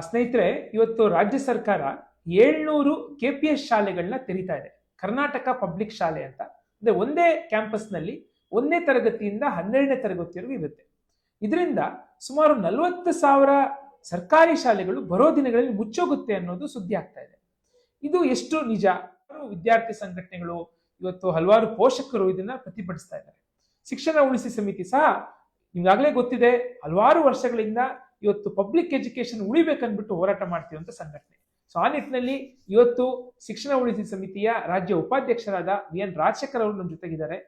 ಸ್ನೇಹಿತರೆ, ಇವತ್ತು ರಾಜ್ಯ ಸರ್ಕಾರ ಏಳ್ನೂರು ಕೆ ಪಿ ಎಸ್ ಶಾಲೆಗಳನ್ನ ತೆರೀತಾ ಇದೆ. ಕರ್ನಾಟಕ ಪಬ್ಲಿಕ್ ಶಾಲೆ ಅಂತ. ಅಂದ್ರೆ ಒಂದೇ ಕ್ಯಾಂಪಸ್ನಲ್ಲಿ ಒಂದನೇ ತರಗತಿಯಿಂದ ಹನ್ನೆರಡನೇ ತರಗತಿವರೆಗೂ ಇರುತ್ತೆ. ಇದರಿಂದ ಸುಮಾರು ನಲವತ್ತು ಸಾವಿರ ಸರ್ಕಾರಿ ಶಾಲೆಗಳು ಬರೋ ದಿನಗಳಲ್ಲಿ ಮುಚ್ಚೋಗುತ್ತೆ ಅನ್ನೋದು ಸುದ್ದಿ ಆಗ್ತಾ ಇದೆ. ಇದು ಎಷ್ಟು ನಿಜ? ವಿದ್ಯಾರ್ಥಿ ಸಂಘಟನೆಗಳು ಇವತ್ತು ಹಲವಾರು ಪೋಷಕರು ಇದನ್ನ ಪ್ರತಿಭಟಿಸ್ತಾ ಇದ್ದಾರೆ. ಶಿಕ್ಷಣ ಉಳಿಸಿ ಸಮಿತಿ ಸಹ ನಿಮ್ಗಾಗಲೇ ಗೊತ್ತಿದೆ, ಹಲವಾರು ವರ್ಷಗಳಿಂದ ಇವತ್ತು ಪಬ್ಲಿಕ್ ಎಜುಕೇಶನ್ ಉಳಿಬೇಕನ್ಬಿಟ್ಟು ಹೋರಾಟ ಮಾಡ್ತೀವಂತ ಸಂಘಟನೆ. ಸೊ ಆ ನಿಟ್ಟಿನಲ್ಲಿ ಇವತ್ತು ಶಿಕ್ಷಣ ಉಳಿಸಿ ಸಮಿತಿಯ ರಾಜ್ಯ ಉಪಾಧ್ಯಕ್ಷರಾದ ವಿ ಎನ್ ರಾಜಶೇಖರ್ ಅವರು ನಮ್ಮ ಜೊತೆಗಿದ್ದಾರೆ.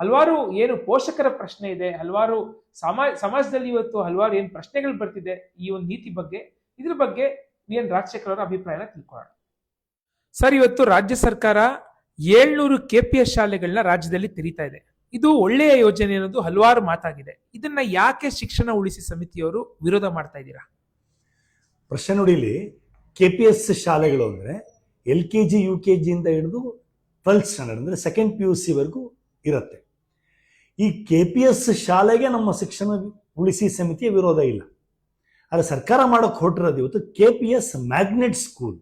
ಹಲವಾರು ಏನು ಪೋಷಕರ ಪ್ರಶ್ನೆ ಇದೆ, ಹಲವಾರು ಸಮಾ, ಸಮಾಜದಲ್ಲಿ ಇವತ್ತು ಹಲವಾರು ಏನು ಪ್ರಶ್ನೆಗಳು ಬರ್ತಿದೆ ಈ ಒಂದು ನೀತಿ ಬಗ್ಗೆ, ಇದ್ರ ಬಗ್ಗೆ ವಿ ಎನ್ ರಾಜಶೇಖರ್ ಅವರ ಅಭಿಪ್ರಾಯನ ತಿಳ್ಕೊಳ್ಳೋಣ. ಸರ್, ಇವತ್ತು ರಾಜ್ಯ ಸರ್ಕಾರ ಏಳ್ನೂರು ಕೆ ಪಿ ಎಸ್ ಶಾಲೆಗಳನ್ನ ರಾಜ್ಯದಲ್ಲಿ ತೆರೀತಾ ಇದೆ. ಇದು ಒಳ್ಳೆಯ ಯೋಜನೆ ಅನ್ನೋದು ಹಲವಾರು ಮಾತಾಗಿದೆ. ಇದನ್ನ ಯಾಕೆ ಶಿಕ್ಷಣ ಉಳಿಸಿ ಸಮಿತಿಯವರು ವಿರೋಧ ಮಾಡ್ತಾ ಇದ್ದೀರಾ? ಪ್ರಶ್ನೆ ನೋಡಿ ಕೆ ಪಿ ಎಸ್ ಶಾಲೆಗಳು ಅಂದರೆ L K G U K ಜಿಯಿಂದ ಹಿಡಿದು ಟ್ವೆಲ್ತ್ ಸ್ಟ್ಯಾಂಡರ್ಡ್ ಅಂದರೆ ಸೆಕೆಂಡ್ ಪಿ ಯು ಸಿವರೆಗೂ ಇರುತ್ತೆ. ಈ ಕೆ ಪಿ ಎಸ್ ಶಾಲೆಗೆ ನಮ್ಮ ಶಿಕ್ಷಣ ಉಳಿಸಿ ಸಮಿತಿಯ ವಿರೋಧ ಇಲ್ಲ. ಆದರೆ ಸರ್ಕಾರ ಮಾಡೋಕೆ ಹೊರಟಿರೋದು ಇವತ್ತು K P S magnet school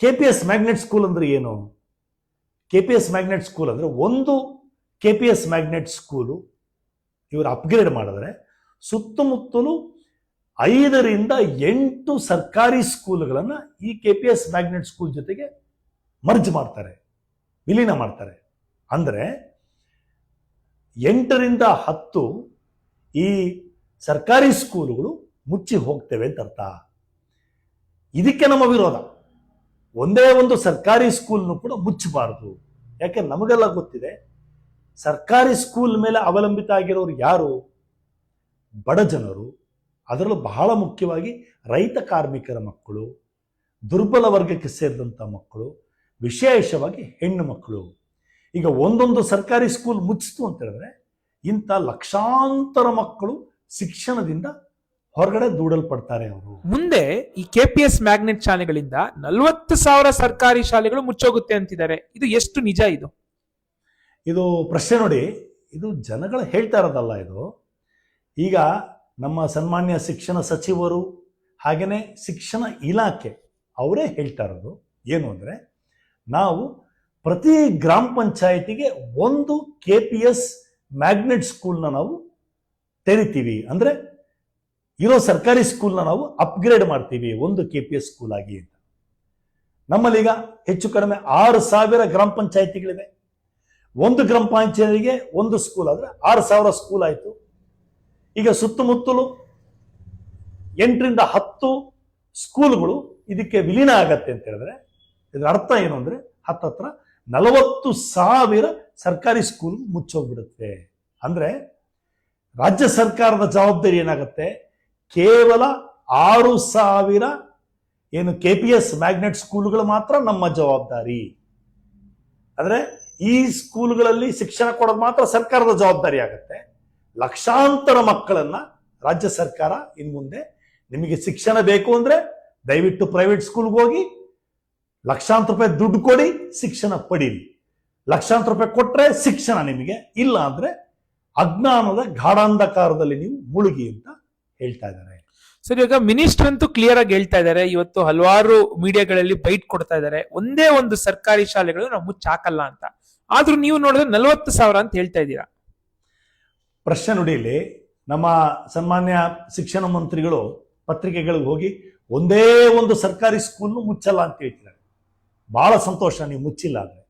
K P S magnet school ಅಂದ್ರೆ ಏನು? K P S magnet school ಅಂದರೆ ಒಂದು K P S magnet school ಇವರು ಅಪ್ಗ್ರೇಡ್ ಮಾಡಿದ್ರೆ ಸುತ್ತಮುತ್ತಲು ಐದರಿಂದ ಎಂಟು ಸರ್ಕಾರಿ ಸ್ಕೂಲ್ಗಳನ್ನು ಈ K P S magnet school ಜೊತೆಗೆ ಮರ್ಜ್ ಮಾಡ್ತಾರೆ, ವಿಲೀನ ಮಾಡ್ತಾರೆ. ಅಂದರೆ ಎಂಟರಿಂದ ಹತ್ತು ಈ ಸರ್ಕಾರಿ ಸ್ಕೂಲುಗಳು ಮುಚ್ಚಿ ಹೋಗ್ತೇವೆ ಅಂತ ಅರ್ಥ. ಇದಕ್ಕೆ ನಮ್ಮ ವಿರೋಧ. ಒಂದೇ ಒಂದು ಸರ್ಕಾರಿ ಸ್ಕೂಲ್ನು ಕೂಡ ಮುಚ್ಚಬಾರದು. ಯಾಕೆ? ನಮಗೆಲ್ಲ ಗೊತ್ತಿದೆ ಸರ್ಕಾರಿ ಸ್ಕೂಲ್ ಮೇಲೆ ಅವಲಂಬಿತ ಆಗಿರೋರು ಯಾರು? ಬಡ ಜನರು. ಅದರಲ್ಲೂ ಬಹಳ ಮುಖ್ಯವಾಗಿ ರೈತ ಕಾರ್ಮಿಕರ ಮಕ್ಕಳು, ದುರ್ಬಲ ವರ್ಗಕ್ಕೆ ಸೇರಿದಂಥ ಮಕ್ಕಳು, ವಿಶೇಷವಾಗಿ ಹೆಣ್ಣು ಮಕ್ಕಳು. ಈಗ ಒಂದೊಂದು ಸರ್ಕಾರಿ ಸ್ಕೂಲ್ ಮುಚ್ಚಿತು ಅಂತ ಹೇಳಿದ್ರೆ ಇಂಥ ಲಕ್ಷಾಂತರ ಮಕ್ಕಳು ಶಿಕ್ಷಣದಿಂದ ಹೊರಗಡೆ ದೂಡಲ್ಪಡ್ತಾರೆ ಅವರು. ಮುಂದೆ ಈ ಕೆ ಪಿ ಎಸ್ ಮ್ಯಾಗ್ನೆಟ್ ಶಾಲೆಗಳಿಂದ ನಲವತ್ತು ಸಾವಿರ ಸರ್ಕಾರಿ ಶಾಲೆಗಳು ಮುಚ್ಚೋಗುತ್ತೆ ಅಂತಿದ್ದಾರೆ. ಇದು ಎಷ್ಟು ನಿಜ ಇದು? ಇದು ಪ್ರಶ್ನೆ ನೋಡಿ. ಇದು ಜನಗಳು ಹೇಳ್ತಾ ಇರೋದಲ್ಲ ಇದು. ಈಗ ನಮ್ಮ ಸನ್ಮಾನ್ಯ ಶಿಕ್ಷಣ ಸಚಿವರು ಹಾಗೆಯೇ ಶಿಕ್ಷಣ ಇಲಾಖೆ ಅವರೇ ಹೇಳ್ತಾ ಇರೋದು. ಏನು ಅಂದರೆ ನಾವು ಪ್ರತಿ ಗ್ರಾಮ ಪಂಚಾಯಿತಿಗೆ ಒಂದು ಕೆ ಪಿ ಎಸ್ ಮ್ಯಾಗ್ನೆಟ್ ಸ್ಕೂಲ್ನ ನಾವು ತೆರಿತೀವಿ. ಅಂದರೆ ಇರೋ ಸರ್ಕಾರಿ ಸ್ಕೂಲ್ನ ನಾವು ಅಪ್ಗ್ರೇಡ್ ಮಾಡ್ತೀವಿ ಒಂದು ಕೆ ಪಿ ಎಸ್ ಸ್ಕೂಲ್ ಆಗಿ ಅಂತ. ನಮ್ಮಲ್ಲೀಗ ಹೆಚ್ಚು ಕಡಿಮೆ ಆರು ಸಾವಿರ ಗ್ರಾಮ ಪಂಚಾಯಿತಿಗಳಿವೆ. ಒಂದು ಗ್ರಾಮ ಪಂಚಾಯತಿಗೆ ಒಂದು ಸ್ಕೂಲ್ ಆದರೆ ಆರು ಸಾವಿರ ಸ್ಕೂಲ್ ಆಯಿತು. ಈಗ ಸುತ್ತಮುತ್ತಲು ಎಂಟರಿಂದ ಹತ್ತು ಸ್ಕೂಲ್ಗಳು ಇದಕ್ಕೆ ವಿಲೀನ ಆಗತ್ತೆ ಅಂತ ಹೇಳಿದ್ರೆ, ಇದರ ಅರ್ಥ ಏನು ಅಂದರೆ ಹತ್ತತ್ರ ನಲವತ್ತು ಸಾವಿರ ಸರ್ಕಾರಿ ಸ್ಕೂಲ್ ಮುಚ್ಚೋಗ್ಬಿಡುತ್ತೆ. ಅಂದರೆ ರಾಜ್ಯ ಸರ್ಕಾರದ ಜವಾಬ್ದಾರಿ ಏನಾಗುತ್ತೆ? ಕೇವಲ ಆರು ಸಾವಿರ ಏನು ಕೆ ಪಿ ಎಸ್ ಮ್ಯಾಗ್ನೆಟ್ ಸ್ಕೂಲ್ಗಳು ಮಾತ್ರ ನಮ್ಮ ಜವಾಬ್ದಾರಿ. ಅಂದರೆ ಈ ಸ್ಕೂಲ್ಗಳಲ್ಲಿ ಶಿಕ್ಷಣ ಕೊಡೋದು ಮಾತ್ರ ಸರ್ಕಾರದ ಜವಾಬ್ದಾರಿ ಆಗುತ್ತೆ. ಲಕ್ಷಾಂತರ ಮಕ್ಕಳನ್ನ ರಾಜ್ಯ ಸರ್ಕಾರ ಇನ್ ಮುಂದೆ ನಿಮಗೆ ಶಿಕ್ಷಣ ಬೇಕು ಅಂದ್ರೆ ದಯವಿಟ್ಟು ಪ್ರೈವೇಟ್ ಸ್ಕೂಲ್ಗೆ ಹೋಗಿ ಲಕ್ಷಾಂತರ ರೂಪಾಯಿ ದುಡ್ಡು ಕೊಡಿ, ಶಿಕ್ಷಣ ಪಡೀರಿ ಲಕ್ಷಾಂತರ ರೂಪಾಯಿ ಕೊಟ್ರೆ ಶಿಕ್ಷಣ ನಿಮಗೆ ಇಲ್ಲ ಅಂದ್ರೆ ಅಜ್ಞಾನದ ಗಾಢಾಂಧಕಾರದಲ್ಲಿ ನೀವು ಮುಳುಗಿ ಅಂತ ಹೇಳ್ತಾ ಇದ್ದಾರೆ. ಸರ್, ಇವಾಗ ಮಿನಿಸ್ಟರ್ ಅಂತೂ ಕ್ಲಿಯರ್ ಆಗಿ ಹೇಳ್ತಾ ಇದ್ದಾರೆ. ಇವತ್ತು ಹಲವಾರು ಮೀಡಿಯಾಗಳಲ್ಲಿ ಬೈಟ್ ಕೊಡ್ತಾ ಇದ್ದಾರೆ. ಒಂದೇ ಒಂದು ಸರ್ಕಾರಿ ಶಾಲೆಗಳು ನಾವು ಮುಚ್ಚಾಕಲ್ಲ ಅಂತ. ಆದ್ರೂ ನೀವು ನೋಡಿದ್ರೆ ನಲವತ್ತು ಸಾವಿರ ಅಂತ ಹೇಳ್ತಾ ಇದ್ದೀರಾ. ಪ್ರಶ್ನೆ ನೋಡಿ ಇಲ್ಲಿ ನಮ್ಮ ಸನ್ಮಾನ್ಯ ಶಿಕ್ಷಣ ಮಂತ್ರಿಗಳು ಪತ್ರಿಕೆಗಳಿಗೆ ಹೋಗಿ ಒಂದೇ ಒಂದು ಸರ್ಕಾರಿ ಸ್ಕೂಲ್ನು ಮುಚ್ಚಲ್ಲ ಅಂತ ಹೇಳ್ತಿದ್ದಾರೆ. ಬಹಳ ಸಂತೋಷ, ನೀವು ಮುಚ್ಚಿಲ್ಲ ಅಂದ್ರೆ.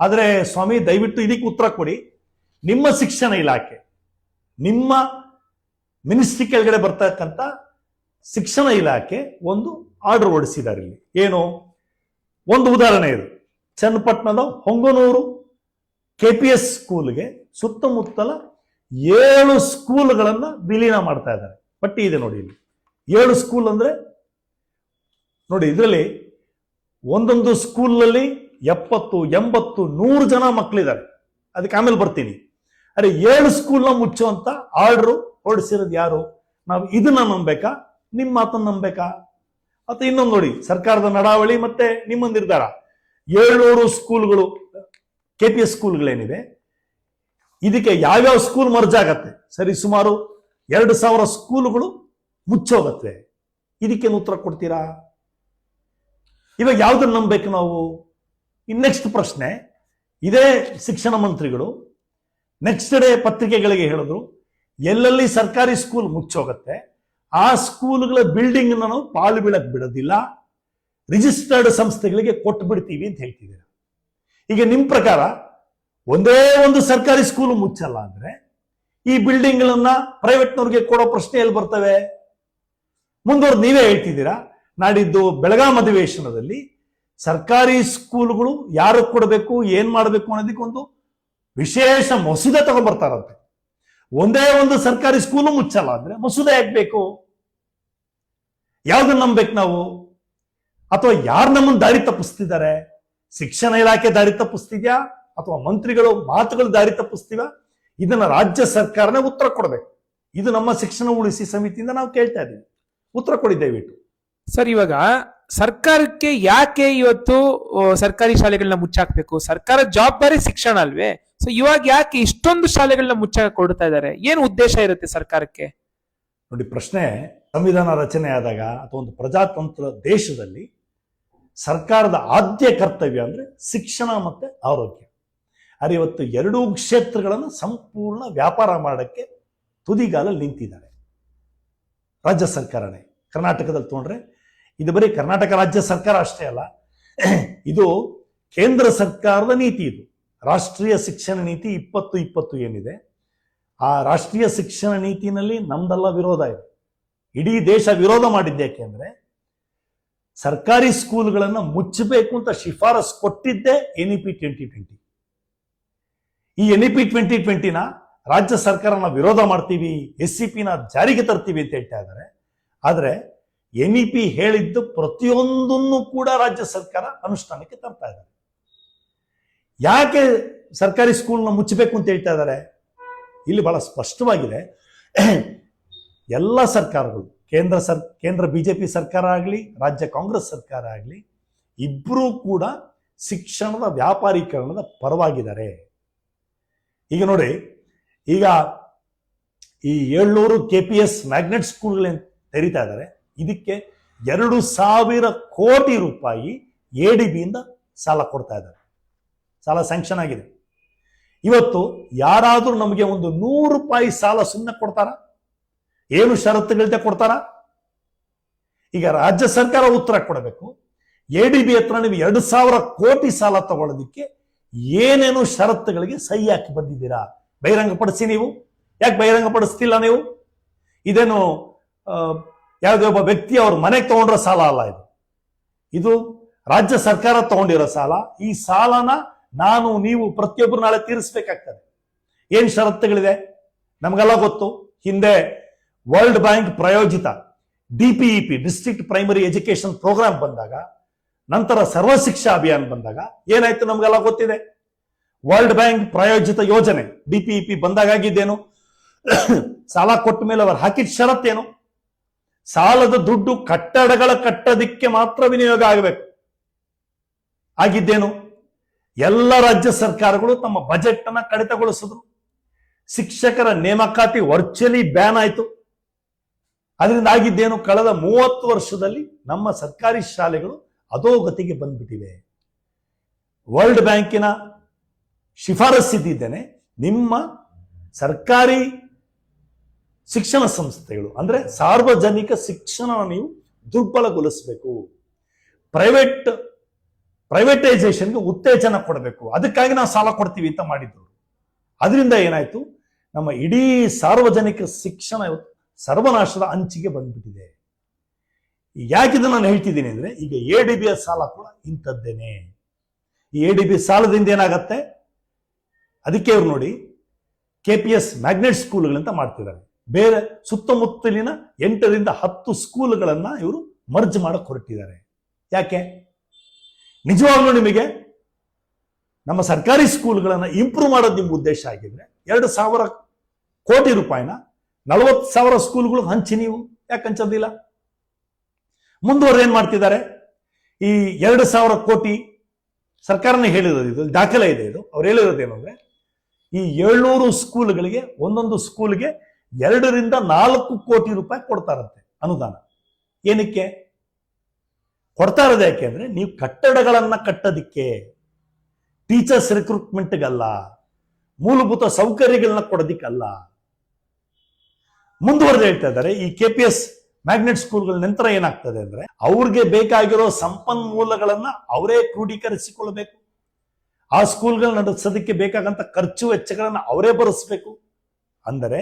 ಆದರೆ ಸ್ವಾಮಿ, ದಯವಿಟ್ಟು ಇದಕ್ಕೆ ಉತ್ತರ ಕೊಡಿ. ನಿಮ್ಮ ಶಿಕ್ಷಣ ಇಲಾಖೆ, ನಿಮ್ಮ ಮಿನಿಸ್ಟ್ರಿ ಕೆಳಗಡೆ ಬರ್ತಕ್ಕಂಥ ಶಿಕ್ಷಣ ಇಲಾಖೆ ಒಂದು ಆರ್ಡರ್ ಹೊಡಿಸಿದ್ದಾರೆ ಇಲ್ಲಿ. ಏನು? ಒಂದು ಉದಾಹರಣೆ ಇದು. ಚನ್ನಪಟ್ಟಣದ ಹೊಂಗನೂರು ಕೆ ಪಿ ಎಸ್ ಸ್ಕೂಲ್ಗೆ ಸುತ್ತಮುತ್ತಲ ಏಳು ಸ್ಕೂಲ್ಗಳನ್ನು ವಿಲೀನ ಮಾಡ್ತಾ ಇದ್ದಾರೆ. ಪಟ್ಟಿ ಇದೆ ನೋಡಿ ಇಲ್ಲಿ. ಏಳು ಸ್ಕೂಲ್ ಅಂದ್ರೆ ನೋಡಿ ಇದರಲ್ಲಿ ಒಂದೊಂದು ಸ್ಕೂಲ್ನಲ್ಲಿ ಎಪ್ಪತ್ತು, ಎಂಬತ್ತು, ನೂರು ಜನ ಮಕ್ಕಳಿದ್ದಾರೆ ಅದಕ್ಕೆ ಆಮೇಲೆ ಬರ್ತೀನಿ. ಅರೆ ಏಳು ಸ್ಕೂಲ್ನ ಮುಚ್ಚುವಂತ ಆರ್ಡರ್ ಹೊರಡಿಸಿರೋದು ಯಾರು? ನಾವು ಇದನ್ನ ನಂಬೇಕಾ? ನಿಮ್ಮ ಮಾತನ್ನ ನಂಬೇಕಾ? ಅಥವಾ ಇನ್ನೊಂದು ನೋಡಿ, ಸರ್ಕಾರದ ನಡಾವಳಿ ಮತ್ತೆ ನಿಮ್ಮ ನಿರ್ಧಾರ ಏಳ್ನೂರು ಸ್ಕೂಲ್ಗಳು ಕೆ ಪಿ ಎಸ್ ಸ್ಕೂಲ್ಗಳೇನಿವೆ, ಇದಕ್ಕೆ ಯಾವ್ಯಾವ ಸ್ಕೂಲ್ ಮರ್ಜ್ ಆಗತ್ತೆ ಸರಿ, ಸುಮಾರು ಎರಡು ಸಾವಿರ ಸ್ಕೂಲ್ಗಳು ಮುಚ್ಚೋಗತ್ತೆ. ಇದಕ್ಕೇನು ಉತ್ತರ ಕೊಡ್ತೀರಾ? ಇವಾಗ ಯಾವ್ದನ್ನ ನಂಬಬೇಕು ನಾವು? ಇನ್ ನೆಕ್ಸ್ಟ್ ಪ್ರಶ್ನೆ, ಇದೇ ಶಿಕ್ಷಣ ಮಂತ್ರಿಗಳು ನೆಕ್ಸ್ಟ್ ಡೇ ಪತ್ರಿಕೆಗಳಿಗೆ ಹೇಳಿದ್ರು, ಎಲ್ಲೆಲ್ಲಿ ಸರ್ಕಾರಿ ಸ್ಕೂಲ್ ಮುಚ್ಚೋಗತ್ತೆ, ಆ ಸ್ಕೂಲ್ಗಳ ಬಿಲ್ಡಿಂಗ್ ನಾವು ಪಾಳು ಬೀಳಕ್ ಬಿಡೋದಿಲ್ಲ ರಿಜಿಸ್ಟರ್ಡ್ ಸಂಸ್ಥೆಗಳಿಗೆ ಕೊಟ್ಟು ಬಿಡ್ತೀವಿ ಅಂತ ಹೇಳ್ತಿದ್ದೀರ? ಈಗ ನಿಮ್ ಪ್ರಕಾರ ಒಂದೇ ಒಂದು ಸರ್ಕಾರಿ ಸ್ಕೂಲ್ ಮುಚ್ಚಲ್ಲ ಅಂದ್ರೆ ಈ ಬಿಲ್ಡಿಂಗ್ಗಳನ್ನ ಪ್ರೈವೇಟ್ನವ್ರಿಗೆ ಕೊಡೋ ಪ್ರಶ್ನೆ ಎಲ್ಲಿ ಬರ್ತವೆ? ಮುಂದುವರೆದು ನೀವೇ ಹೇಳ್ತಿದ್ದೀರಾ? ನಾಡಿದ್ದು ಬೆಳಗಾಂ ಅಧಿವೇಶನದಲ್ಲಿ ಸರ್ಕಾರಿ ಸ್ಕೂಲ್ಗಳು ಯಾರು ಕೊಡಬೇಕು, ಏನ್ ಮಾಡಬೇಕು ಅನ್ನೋದಕ್ಕೆ ಒಂದು ವಿಶೇಷ ಮಸೂದೆ ತಗೊಂಡ್ಬರ್ತಾರಂತೆ ಒಂದೇ ಒಂದು ಸರ್ಕಾರಿ ಸ್ಕೂಲು ಮುಚ್ಚಲ್ಲ ಅಂದ್ರೆ ಮಸೂದೆ ಹಾಕ್ಬೇಕು ಯಾವ್ದನ್ನ ನಂಬೇಕು ನಾವು? ಅಥವಾ ಯಾರು ನಮ್ಮನ್ನು ದಾರಿ ತಪ್ಪಿಸ್ತಿದ್ದಾರೆ? ಶಿಕ್ಷಣ ಇಲಾಖೆ ದಾರಿ ತಪ್ಪಿಸ್ತಿದ್ಯಾ? ಅಥವಾ ಮಂತ್ರಿಗಳು ಮಾತುಗಳು ದಾರಿ ತಪ್ಪಿಸ್ತೀವ? ಇದನ್ನ ರಾಜ್ಯ ಸರ್ಕಾರನೇ ಉತ್ತರ ಕೊಡಬೇಕು. ಇದು ನಮ್ಮ ಶಿಕ್ಷಣ ಉಳಿಸಿ ಸಮಿತಿಯಿಂದ ನಾವು ಕೇಳ್ತಾ ಇದ್ದೀವಿ. ಉತ್ತರ ಕೊಡಿ ದಯವಿಟ್ಟು. ಸರ್ ಇವಾಗ ಸರ್ಕಾರಕ್ಕೆ ಯಾಕೆ ಇವತ್ತು ಸರ್ಕಾರಿ ಶಾಲೆಗಳನ್ನ ಮುಚ್ಚಾಕ್ಬೇಕು? ಸರ್ಕಾರ ಜವಾಬ್ದಾರಿ ಶಿಕ್ಷಣ ಅಲ್ವೇ? ಸೊ ಇವಾಗ ಯಾಕೆ ಇಷ್ಟೊಂದು ಶಾಲೆಗಳನ್ನ ಮುಚ್ಚಾಕ ಕೊಡ್ತಾ ಇದ್ದಾರೆ? ಏನು ಉದ್ದೇಶ ಇರುತ್ತೆ ಸರ್ಕಾರಕ್ಕೆ? ನೋಡಿ ಪ್ರಶ್ನೆ ಸಂವಿಧಾನ ರಚನೆ ಆದಾಗ ಅಥವಾ ಒಂದು ಪ್ರಜಾತಂತ್ರ ದೇಶದಲ್ಲಿ ಸರ್ಕಾರದ ಆದ್ಯ ಕರ್ತವ್ಯ ಅಂದ್ರೆ ಶಿಕ್ಷಣ ಮತ್ತೆ ಆರೋಗ್ಯ. ಆದರೆ ಇವತ್ತು ಎರಡೂ ಕ್ಷೇತ್ರಗಳನ್ನು ಸಂಪೂರ್ಣ ವ್ಯಾಪಾರ ಮಾಡಕ್ಕೆ ತುದಿಗಾಲಲ್ಲಿ ನಿಂತಿದ್ದಾರೆ. ರಾಜ್ಯ ಸರ್ಕಾರನೇ, ಕರ್ನಾಟಕದಲ್ಲಿ ತೊಗೊಂಡ್ರೆ, ಇದು ಬರೀ ಕರ್ನಾಟಕ ರಾಜ್ಯ ಸರ್ಕಾರ ಅಷ್ಟೇ ಅಲ್ಲ, ಇದು ಕೇಂದ್ರ ಸರ್ಕಾರದ ನೀತಿ ಇದು. ರಾಷ್ಟ್ರೀಯ ಶಿಕ್ಷಣ ನೀತಿ ಇಪ್ಪತ್ತು ಇಪ್ಪತ್ತು ಏನಿದೆ, ಆ ರಾಷ್ಟ್ರೀಯ ಶಿಕ್ಷಣ ನೀತಿನಲ್ಲಿ ನಮ್ದೆಲ್ಲ ವಿರೋಧ ಇದೆ. ಇಡೀ ದೇಶ ವಿರೋಧ ಮಾಡಿದ್ದೆ ಯಾಕೆಂದ್ರೆ ಸರ್ಕಾರಿ ಸ್ಕೂಲ್ಗಳನ್ನು ಮುಚ್ಚಬೇಕು ಅಂತ ಶಿಫಾರಸ್ ಕೊಟ್ಟಿದ್ದೆ ಎನ್ ಇ ಟ್ವೆಂಟಿ ಟ್ವೆಂಟಿ. ಈ ಎನ್ ಇ ಪಿ ಟ್ವೆಂಟಿ ಟ್ವೆಂಟಿನ ರಾಜ್ಯ ಸರ್ಕಾರನ ವಿರೋಧ ಮಾಡ್ತೀವಿ ಎಸ್ ಸಿ ಪಿನ ಜಾರಿಗೆ ತರ್ತೀವಿ ಅಂತ ಹೇಳ್ತಾ ಇದ್ದಾರೆ. ಆದ್ರೆ ಎನ್ ಇ ಹೇಳಿದ್ದು ಪ್ರತಿಯೊಂದನ್ನು ಕೂಡ ರಾಜ್ಯ ಸರ್ಕಾರ ಅನುಷ್ಠಾನಕ್ಕೆ ತರ್ತಾ ಇದ್ದಾರೆ. ಯಾಕೆ ಸರ್ಕಾರಿ ಸ್ಕೂಲ್ನ ಮುಚ್ಚಬೇಕು ಅಂತ ಹೇಳ್ತಾ ಇದ್ದಾರೆ? ಇಲ್ಲಿ ಬಹಳ ಸ್ಪಷ್ಟವಾಗಿದೆ. ಎಲ್ಲ ಸರ್ಕಾರಗಳು ಕೇಂದ್ರ ಸರ್, ಕೇಂದ್ರ ಬಿ ಜೆ ಪಿ ಸರ್ಕಾರ ಆಗಲಿ, ರಾಜ್ಯ ಕಾಂಗ್ರೆಸ್ ಸರ್ಕಾರ ಆಗಲಿ ಇಬ್ಬರೂ ಕೂಡ ಶಿಕ್ಷಣದ ವ್ಯಾಪಾರೀಕರಣದ ಪರವಾಗಿದ್ದಾರೆ. ಈಗ ನೋಡಿ, ಈಗ ಈ ಏಳ್ನೂರು ಕೆ ಪಿ ಎಸ್ ಮ್ಯಾಗ್ನೆಟ್ ಸ್ಕೂಲ್ಗಳೇನು ತೆರೀತಾ ಇದ್ದಾರೆ. ಇದಕ್ಕೆ ಎರಡು ಸಾವಿರ ಕೋಟಿ ರೂಪಾಯಿ ಎ ಡಿ ಬಿಯಿಂದ ಸಾಲ ಕೊಡ್ತಾ ಇದ್ದಾರೆ. ಸಾಲ ಸ್ಯಾಂಕ್ಷನ್ ಆಗಿದೆ. ಇವತ್ತು ಯಾರಾದರೂ ನಮಗೆ ಒಂದು ನೂರು ರೂಪಾಯಿ ಸಾಲ ಸುಮ್ಮನೆ ಕೊಡ್ತಾರ? ಏನು ಷರತ್ತುಗಳಿದೆ ಕೊಡ್ತಾರ? ಈಗ ರಾಜ್ಯ ಸರ್ಕಾರ ಉತ್ತರ ಕೊಡಬೇಕು. ಎ ಡಿ ಬಿ ಹತ್ರ ನೀವು ಎರಡು ಸಾವಿರ ಕೋಟಿ ಸಾಲ ತಗೊಳ್ಳೋದಕ್ಕೆ ಏನೇನು ಷರತ್ತುಗಳಿಗೆ ಸಹಿ ಹಾಕಿ ಬಂದಿದ್ದೀರಾ? ಬಹಿರಂಗಪಡಿಸಿ ನೀವು. ಯಾಕೆ ಬಹಿರಂಗಪಡಿಸ್ತಿಲ್ಲ ನೀವು? ಇದೇನು ಯಾವುದೇ ಒಬ್ಬ ವ್ಯಕ್ತಿ ಅವ್ರ ಮನೆಗೆ ತಗೊಂಡ್ರ ಸಾಲ ಅಲ್ಲ ಇದು. ಇದು ರಾಜ್ಯ ಸರ್ಕಾರ ತಗೊಂಡಿರೋ ಸಾಲ. ಈ ಸಾಲನ ನಾನು, ನೀವು ಪ್ರತಿಯೊಬ್ಬರು ನಾಳೆ ತೀರಿಸಬೇಕಾಗ್ತದೆ. ಏನ್ ಷರತ್ತುಗಳಿದೆ? ನಮಗೆಲ್ಲ ಗೊತ್ತು. ಹಿಂದೆ ವರ್ಲ್ಡ್ ಬ್ಯಾಂಕ್ ಪ್ರಾಯೋಜಿತ DPEP, district primary education programme ಬಂದಾಗ, ನಂತರ ಸರ್ವ ಶಿಕ್ಷಾ ಅಭಿಯಾನ ಬಂದಾಗ ಏನಾಯ್ತು ನಮಗೆಲ್ಲ ಗೊತ್ತಿದೆ? ವರ್ಲ್ಡ್ ಬ್ಯಾಂಕ್ ಪ್ರಾಯೋಜಿತ ಯೋಜನೆ ಡಿಪಿಇಪಿ ಬಂದಾಗ ಆಗಿದ್ದೇನು? ಸಾಲ ಕೊಟ್ಟ ಮೇಲೆ ಅವರು ಹಾಕಿದ ಷರತ್ತೇನು ಸಾಲದ ದುಡ್ಡು ಕಟ್ಟಡಗಳ ಕಟ್ಟೋದಿಕ್ಕೆ ಮಾತ್ರ ವಿನಿಯೋಗ ಆಗಬೇಕು. ಆಗಿದ್ದೇನು? ಎಲ್ಲ ರಾಜ್ಯ ಸರ್ಕಾರಗಳು ತಮ್ಮ ಬಜೆಟ್ ಅನ್ನ ಕಡಿತಗೊಳಿಸಿದ್ರು. ಶಿಕ್ಷಕರ ನೇಮಕಾತಿ ವರ್ಚುಲಿ ಬ್ಯಾನ್ ಆಯಿತು. ಅದರಿಂದ ಆಗಿದ್ದೇನು ಕಳೆದ ಮೂವತ್ತು ವರ್ಷದಲ್ಲಿ ನಮ್ಮ ಸರ್ಕಾರಿ ಶಾಲೆಗಳು ಅಧೋಗತಿಗೆ ಬಂದ್ಬಿಟ್ಟಿವೆ. ವರ್ಲ್ಡ್ ಬ್ಯಾಂಕಿನ ಶಿಫಾರಸ್ಸಿದ್ದೇನೆ ನಿಮ್ಮ ಸರ್ಕಾರಿ ಶಿಕ್ಷಣ ಸಂಸ್ಥೆಗಳು, ಅಂದ್ರೆ ಸಾರ್ವಜನಿಕ ಶಿಕ್ಷಣ ನೀವು ದುರ್ಬಲಗೊಳಿಸಬೇಕು. ಪ್ರೈವೇಟ್ ಪ್ರೈವೇಟೈಸೇಷನ್ಗೆ ಉತ್ತೇಜನ ಕೊಡಬೇಕು. ಅದಕ್ಕಾಗಿ ನಾವು ಸಾಲ ಕೊಡ್ತೀವಿ ಅಂತ ಮಾಡಿದ್ರು. ಅದರಿಂದ ಏನಾಯ್ತು? ನಮ್ಮ ಇಡೀ ಸಾರ್ವಜನಿಕ ಶಿಕ್ಷಣ ಸರ್ವನಾಶದ ಅಂಚಿಗೆ ಬಂದ್ಬಿಟ್ಟಿದೆ. ಯಾಕಿದ ನಾನು ಹೇಳ್ತಿದ್ದೀನಿ ಅಂದ್ರೆ, ಈಗ ಎ ಡಿ ಬಿ ಸಾಲ ಕೂಡ ಇಂಥದ್ದೇನೆ. ಎ ಡಿ ಬಿ ಸಾಲದಿಂದ ಏನಾಗತ್ತೆ? ಅದಕ್ಕೆ ಅವ್ರು ನೋಡಿ, ಕೆ ಪಿ ಎಸ್ ಮ್ಯಾಗ್ನೆಟ್ ಸ್ಕೂಲ್ಗಳಂತ ಮಾಡ್ತಿದ್ದಾರೆ. ಬೇರೆ ಸುತ್ತಮುತ್ತಲಿನ ಎಂಟರಿಂದ ಹತ್ತು ಸ್ಕೂಲ್ಗಳನ್ನ ಇವರು ಮರ್ಜ್ ಮಾಡಕ್ಕೆ ಹೊರಟಿದ್ದಾರೆ. ಯಾಕೆ? ನಿಜವಾಗ್ಲೂ ನಿಮಗೆ ನಮ್ಮ ಸರ್ಕಾರಿ ಸ್ಕೂಲ್ಗಳನ್ನ ಇಂಪ್ರೂವ್ ಮಾಡೋದು ನಿಮ್ಮ ಉದ್ದೇಶ ಆಗಿದ್ರೆ, ಎರಡು ಸಾವಿರ ಕೋಟಿ ರೂಪಾಯಿನ ನಲವತ್ತು ಸಾವಿರ ಸ್ಕೂಲ್ಗಳು ಹಂಚಿ ನೀವು. ಯಾಕೆ ಹಂಚೋದಿಲ್ಲ? ಮುಂದುವರೆದು ಏನ್ ಮಾಡ್ತಿದ್ದಾರೆ? ಈ ಎರಡು ಸಾವಿರ ಕೋಟಿ ಸರ್ಕಾರನೇ ಹೇಳಿರೋದು ಇದು, ದಾಖಲೆ ಇದೆ ಇದು. ಅವ್ರು ಹೇಳಿರೋದು ಅಂದ್ರೆ, ಈ ಏಳ್ನೂರು ಸ್ಕೂಲ್ಗಳಿಗೆ, ಒಂದೊಂದು ಸ್ಕೂಲ್ಗೆ ಎರಡರಿಂದ ನಾಲ್ಕು ಕೋಟಿ ರೂಪಾಯಿ ಕೊಡ್ತಾರಂತೆ ಅನುದಾನ. ಏನಕ್ಕೆ? ಕೊಡ್ತಾ ಇರೋದು ಯಾಕೆ ಅಂದ್ರೆ, ನೀವು ಕಟ್ಟಡಗಳನ್ನು ಕಟ್ಟೋದಿಕ್ಕೆ ಟೀಚರ್ಸ್ ರಿಕ್ರೂಟ್ಮೆಂಟ್ಗಲ್ಲ ಮೂಲಭೂತ ಸೌಕರ್ಯಗಳನ್ನ ಕೊಡೋದಿಕ್ಕಲ್ಲ. ಮುಂದುವರೆದು ಹೇಳ್ತಾ ಇದ್ದಾರೆ, ಈ ಕೆ ಪಿ ಎಸ್ ಮ್ಯಾಗ್ನೆಟ್ ಸ್ಕೂಲ್ಗಳ ನಂತರ ಏನಾಗ್ತದೆ ಅಂದ್ರೆ ಅವ್ರಿಗೆ ಬೇಕಾಗಿರೋ ಸಂಪನ್ಮೂಲಗಳನ್ನ ಅವರೇ ಕ್ರೋಢೀಕರಿಸಿಕೊಳ್ಬೇಕು ಆ ಸ್ಕೂಲ್ಗಳ ನಡೆಸೋದಕ್ಕೆ ಬೇಕಾಗಂತ ಖರ್ಚು ವೆಚ್ಚಗಳನ್ನು ಅವರೇ ಭರಿಸಬೇಕು. ಅಂದರೆ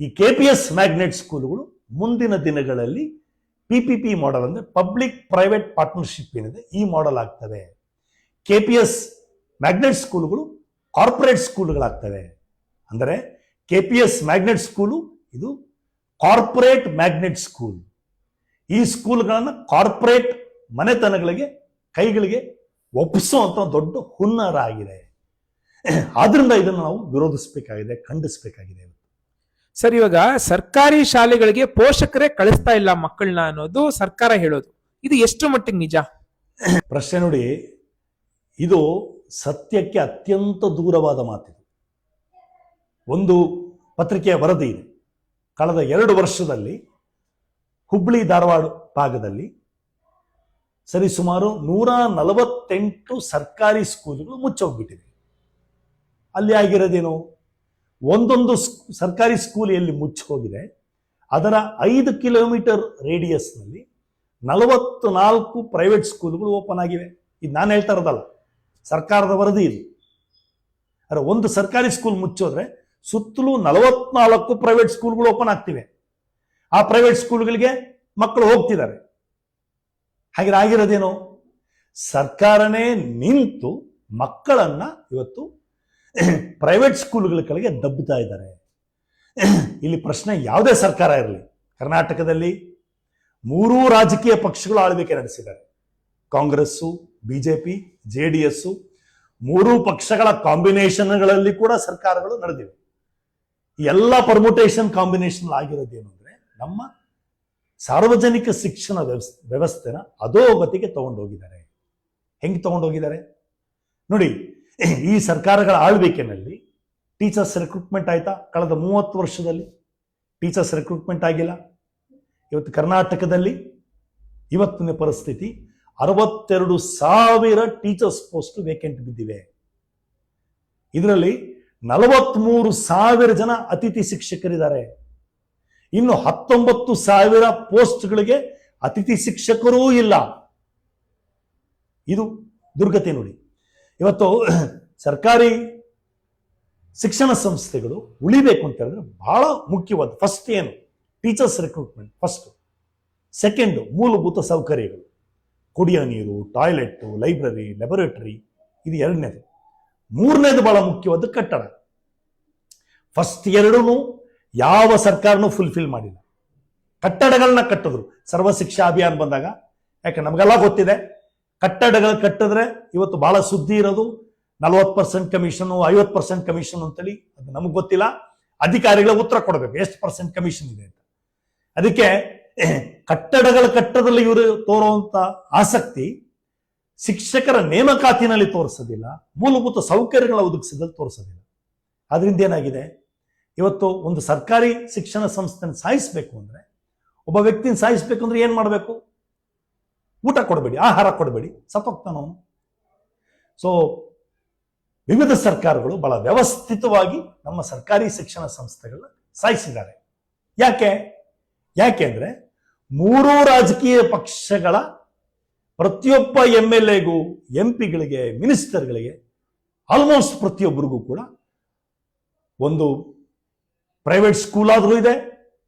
ಈ ಕೆ ಪಿ ಎಸ್ ಮ್ಯಾಗ್ನೆಟ್ ಸ್ಕೂಲ್ಗಳು ಮುಂದಿನ ದಿನಗಳಲ್ಲಿ ಪಿ ಪಿ ಪಿ ಮಾಡೆಲ್ ಅಂದ್ರೆ ಪಬ್ಲಿಕ್ ಪ್ರೈವೇಟ್ ಪಾರ್ಟ್ನರ್ಶಿಪ್ ಏನಿದೆ, ಈ ಮಾಡೆಲ್ ಆಗ್ತವೆ. ಕೆ ಪಿ ಎಸ್ ಮ್ಯಾಗ್ನೆಟ್ ಸ್ಕೂಲ್ಗಳು ಕಾರ್ಪೊರೇಟ್ ಸ್ಕೂಲ್ಗಳಾಗ್ತವೆ ಅಂದರೆ K P S magnet school ಇದು ಕಾರ್ಪೊರೇಟ್ ಮ್ಯಾಗ್ನೆಟ್ ಸ್ಕೂಲ್ ಈ ಸ್ಕೂಲ್ಗಳನ್ನು ಕಾರ್ಪೊರೇಟ್ ಮನೆತನಗಳಿಗೆ ಕೈಗಳಿಗೆ ಒಪ್ಪಿಸುವಂಥ ದೊಡ್ಡ ಹುನ್ನಾರ ಆಗಿದೆ. ಆದ್ರಿಂದ ಇದನ್ನು ನಾವು ವಿರೋಧಿಸಬೇಕಾಗಿದೆ ಖಂಡಿಸಬೇಕಾಗಿದೆ ಸರ್ ಇವಾಗ ಸರ್ಕಾರಿ ಶಾಲೆಗಳಿಗೆ ಪೋಷಕರೇ ಕಳಿಸ್ತಾ ಇಲ್ಲ ಮಕ್ಕಳನ್ನ ಅನ್ನೋದು ಸರ್ಕಾರ ಹೇಳೋದು. ಇದು ಎಷ್ಟು ಮಟ್ಟಿಗೆ ನಿಜ? ಪ್ರಶ್ನೆ ನೋಡಿ ಇದು ಸತ್ಯಕ್ಕೆ ಅತ್ಯಂತ ದೂರವಾದ ಮಾತಿದೆ. ಒಂದು ಪತ್ರಿಕೆಯ ವರದಿ ಇದೆ. ಕಳೆದ ಎರಡು ವರ್ಷದಲ್ಲಿ ಹುಬ್ಳಿ ಧಾರವಾಡ ಭಾಗದಲ್ಲಿ ಸರಿಸುಮಾರು ನೂರ ನಲವತ್ತೆಂಟು ಸರ್ಕಾರಿ ಸ್ಕೂಲ್ಗಳು ಮುಚ್ಚೋಗ್ಬಿಟ್ಟಿವೆ. ಅಲ್ಲಿ ಆಗಿರೋದೇನು? ಒಂದೊಂದು ಸರ್ಕಾರಿ ಸ್ಕೂಲ್ ಎಲ್ಲಿ ಮುಚ್ಚಿ ಹೋಗಿದೆ ಅದರ ಐದು ಕಿಲೋಮೀಟರ್ ರೇಡಿಯಸ್ನಲ್ಲಿ ನಲವತ್ತು ನಾಲ್ಕು ಪ್ರೈವೇಟ್ ಸ್ಕೂಲ್ಗಳು ಓಪನ್ ಆಗಿವೆ. ಇದು ನಾನು ಹೇಳ್ತಾ ಇರೋದಲ್ಲ, ಸರ್ಕಾರದ ವರದಿ ಇದು. ಅರೆ, ಒಂದು ಸರ್ಕಾರಿ ಸ್ಕೂಲ್ ಮುಚ್ಚೋದ್ರೆ ಸುತ್ತಲೂ ನಲವತ್ನಾಲ್ಕು ಪ್ರೈವೇಟ್ ಸ್ಕೂಲ್ಗಳು ಓಪನ್ ಆಗ್ತಿವೆ. ಆ ಪ್ರೈವೇಟ್ ಸ್ಕೂಲ್ಗಳಿಗೆ ಮಕ್ಕಳು ಹೋಗ್ತಿದ್ದಾರೆ. ಹಾಗೆ ಆಗಿರೋದೇನು ಸರ್ಕಾರನೇ ನಿಂತು ಮಕ್ಕಳನ್ನ ಇವತ್ತು ಪ್ರೈವೇಟ್ ಸ್ಕೂಲ್ಗಳ ಕಡೆಗೆ ದಬ್ಬುತ್ತಾ ಇದ್ದಾರೆ. ಇಲ್ಲಿ ಪ್ರಶ್ನೆ ಯಾವುದೇ ಸರ್ಕಾರ ಇರಲಿ. ಕರ್ನಾಟಕದಲ್ಲಿ ಮೂರೂ ರಾಜಕೀಯ ಪಕ್ಷಗಳು ಆಳ್ವಿಕೆ ನಡೆಸಿದ್ದಾರೆ. Congress, BJP, J D S, ಮೂರೂ ಪಕ್ಷಗಳ ಕಾಂಬಿನೇಷನ್ಗಳಲ್ಲಿ ಕೂಡ ಸರ್ಕಾರಗಳು ನಡೆದಿವೆ. ಎಲ್ಲ ಪರ್ಮುಟೇಷನ್ ಕಾಂಬಿನೇಷನ್ ಆಗಿರೋದೇನು ಅಂದ್ರೆ ನಮ್ಮ ಸಾರ್ವಜನಿಕ ಶಿಕ್ಷಣ ವ್ಯವಸ್, ವ್ಯವಸ್ಥೆನ ಅಧೋಗತಿಗೆ ತಗೊಂಡೋಗಿದ್ದಾರೆ ಹೆಂಗೆ ತಗೊಂಡೋಗಿದ್ದಾರೆ ನೋಡಿ, ಈ ಸರ್ಕಾರಗಳ ಆಳ್ವಿಕೆನಲ್ಲಿ ಟೀಚರ್ಸ್ ರಿಕ್ರೂಟ್ಮೆಂಟ್ ಆಯ್ತಾ? ಕಳೆದ ಮೂವತ್ತು ವರ್ಷದಲ್ಲಿ ಟೀಚರ್ಸ್ ರಿಕ್ರೂಟ್ಮೆಂಟ್ ಆಗಿಲ್ಲ. ಇವತ್ತು ಕರ್ನಾಟಕದಲ್ಲಿ ಇವತ್ತಿನ ಪರಿಸ್ಥಿತಿ ಅರವತ್ತೆರಡು ಸಾವಿರ ಟೀಚರ್ಸ್ ಪೋಸ್ಟ್ ವೇಕೆಂಟ್ ಬಿದ್ದಿವೆ. ಇದರಲ್ಲಿ ನಲವತ್ಮೂರು ಸಾವಿರ ಜನ ಅತಿಥಿ ಶಿಕ್ಷಕರಿದ್ದಾರೆ. ಇನ್ನು ಹತ್ತೊಂಬತ್ತು ಸಾವಿರ ಪೋಸ್ಟ್ಗಳಿಗೆ ಅತಿಥಿ ಶಿಕ್ಷಕರೂ ಇಲ್ಲ. ಇದು ದುರ್ಗತಿ ನೋಡಿ. ಇವತ್ತು ಸರ್ಕಾರಿ ಶಿಕ್ಷಣ ಸಂಸ್ಥೆಗಳು ಉಳಿಬೇಕು ಅಂತ ಹೇಳಿದ್ರೆ ಬಹಳ ಮುಖ್ಯವಾದ ಫಸ್ಟ್ ಏನು? ಟೀಚರ್ಸ್ ರಿಕ್ರೂಟ್ಮೆಂಟ್ ಫಸ್ಟ್ ಸೆಕೆಂಡ್ ಮೂಲಭೂತ ಸೌಕರ್ಯಗಳು. ಕುಡಿಯೋ ನೀರು ಟಾಯ್ಲೆಟ್ ಲೈಬ್ರರಿ ಲ್ಯಾಬೊರೇಟರಿ ಇದು ಎರಡನೇದು. ಮೂರನೇದು ಬಹಳ ಮುಖ್ಯವಾದ ಕಟ್ಟಡ. ಫಸ್ಟ್ ಎರಡೂ ಯಾವ ಸರ್ಕಾರನೂ ಫುಲ್ಫಿಲ್ ಮಾಡಿಲ್ಲ. ಕಟ್ಟಡಗಳನ್ನ ಕಟ್ಟಿದ್ರು. ಸರ್ವ ಶಿಕ್ಷಾ ಅಭಿಯಾನ ಬಂದಾಗ, ಯಾಕೆ ನಮಗೆಲ್ಲ ಗೊತ್ತಿದೆ? ಕಟ್ಟಡಗಳು ಕಟ್ಟಿದ್ರೆ ಇವತ್ತು ಬಹಳ ಸುದ್ದಿ ಇರೋದು, ನಲವತ್ತು ಪರ್ಸೆಂಟ್ ಕಮಿಷನ್ ಐವತ್ತು ಪರ್ಸೆಂಟ್ ಕಮಿಷನ್ ಅಂತೇಳಿ ಅದು ನಮಗೆ ಗೊತ್ತಿಲ್ಲ. ಅಧಿಕಾರಿಗಳ ಉತ್ತರ ಕೊಡಬೇಕು. ಎಷ್ಟು ಪರ್ಸೆಂಟ್ ಕಮಿಷನ್ ಇದೆ ಅಂತ. ಅದಕ್ಕೆ ಕಟ್ಟಡಗಳ ಕಟ್ಟದಲ್ಲಿ ಇವರು ತೋರುವಂತ ಆಸಕ್ತಿ ಶಿಕ್ಷಕರ ನೇಮಕಾತಿನಲ್ಲಿ ತೋರಿಸೋದಿಲ್ಲ. ಮೂಲಭೂತ ಸೌಕರ್ಯಗಳ ಒದಗಿಸಿದಲ್ಲಿ ತೋರಿಸೋದಿಲ್ಲ. ಅದರಿಂದ ಏನಾಗಿದೆ? ಇವತ್ತು ಒಂದು ಸರ್ಕಾರಿ ಶಿಕ್ಷಣ ಸಂಸ್ಥೆನ ಸಾಯಿಸ್ಬೇಕು ಅಂದ್ರೆ, ಒಬ್ಬ ವ್ಯಕ್ತಿನ ಸಾಯಿಸ್ಬೇಕು ಅಂದ್ರೆ ಏನ್ ಮಾಡಬೇಕು? ಊಟ ಕೊಡಬೇಡಿ, ಆಹಾರ ಕೊಡಬೇಡಿ ಸತ್ತೋಗ್ತಾನ ಸೊ ವಿವಿಧ ಸರ್ಕಾರಗಳು ಬಹಳ ವ್ಯವಸ್ಥಿತವಾಗಿ ನಮ್ಮ ಸರ್ಕಾರಿ ಶಿಕ್ಷಣ ಸಂಸ್ಥೆಗಳನ್ನ ಸಾಯಿಸಿದ್ದಾರೆ. ಯಾಕೆ? ಯಾಕೆ ಅಂದ್ರೆ, ಮೂರೂ ರಾಜಕೀಯ ಪಕ್ಷಗಳ ಪ್ರತಿಯೊಬ್ಬ ಎಂ ಎಲ್ ಎಗೂ ಎಂ ಪಿಗಳಿಗೆ ಮಿನಿಸ್ಟರ್ಗಳಿಗೆ ಆಲ್ಮೋಸ್ಟ್ ಪ್ರತಿಯೊಬ್ಬರಿಗೂ ಕೂಡ ಒಂದು ಪ್ರೈವೇಟ್ ಸ್ಕೂಲ್ ಆದರೂ ಇದೆ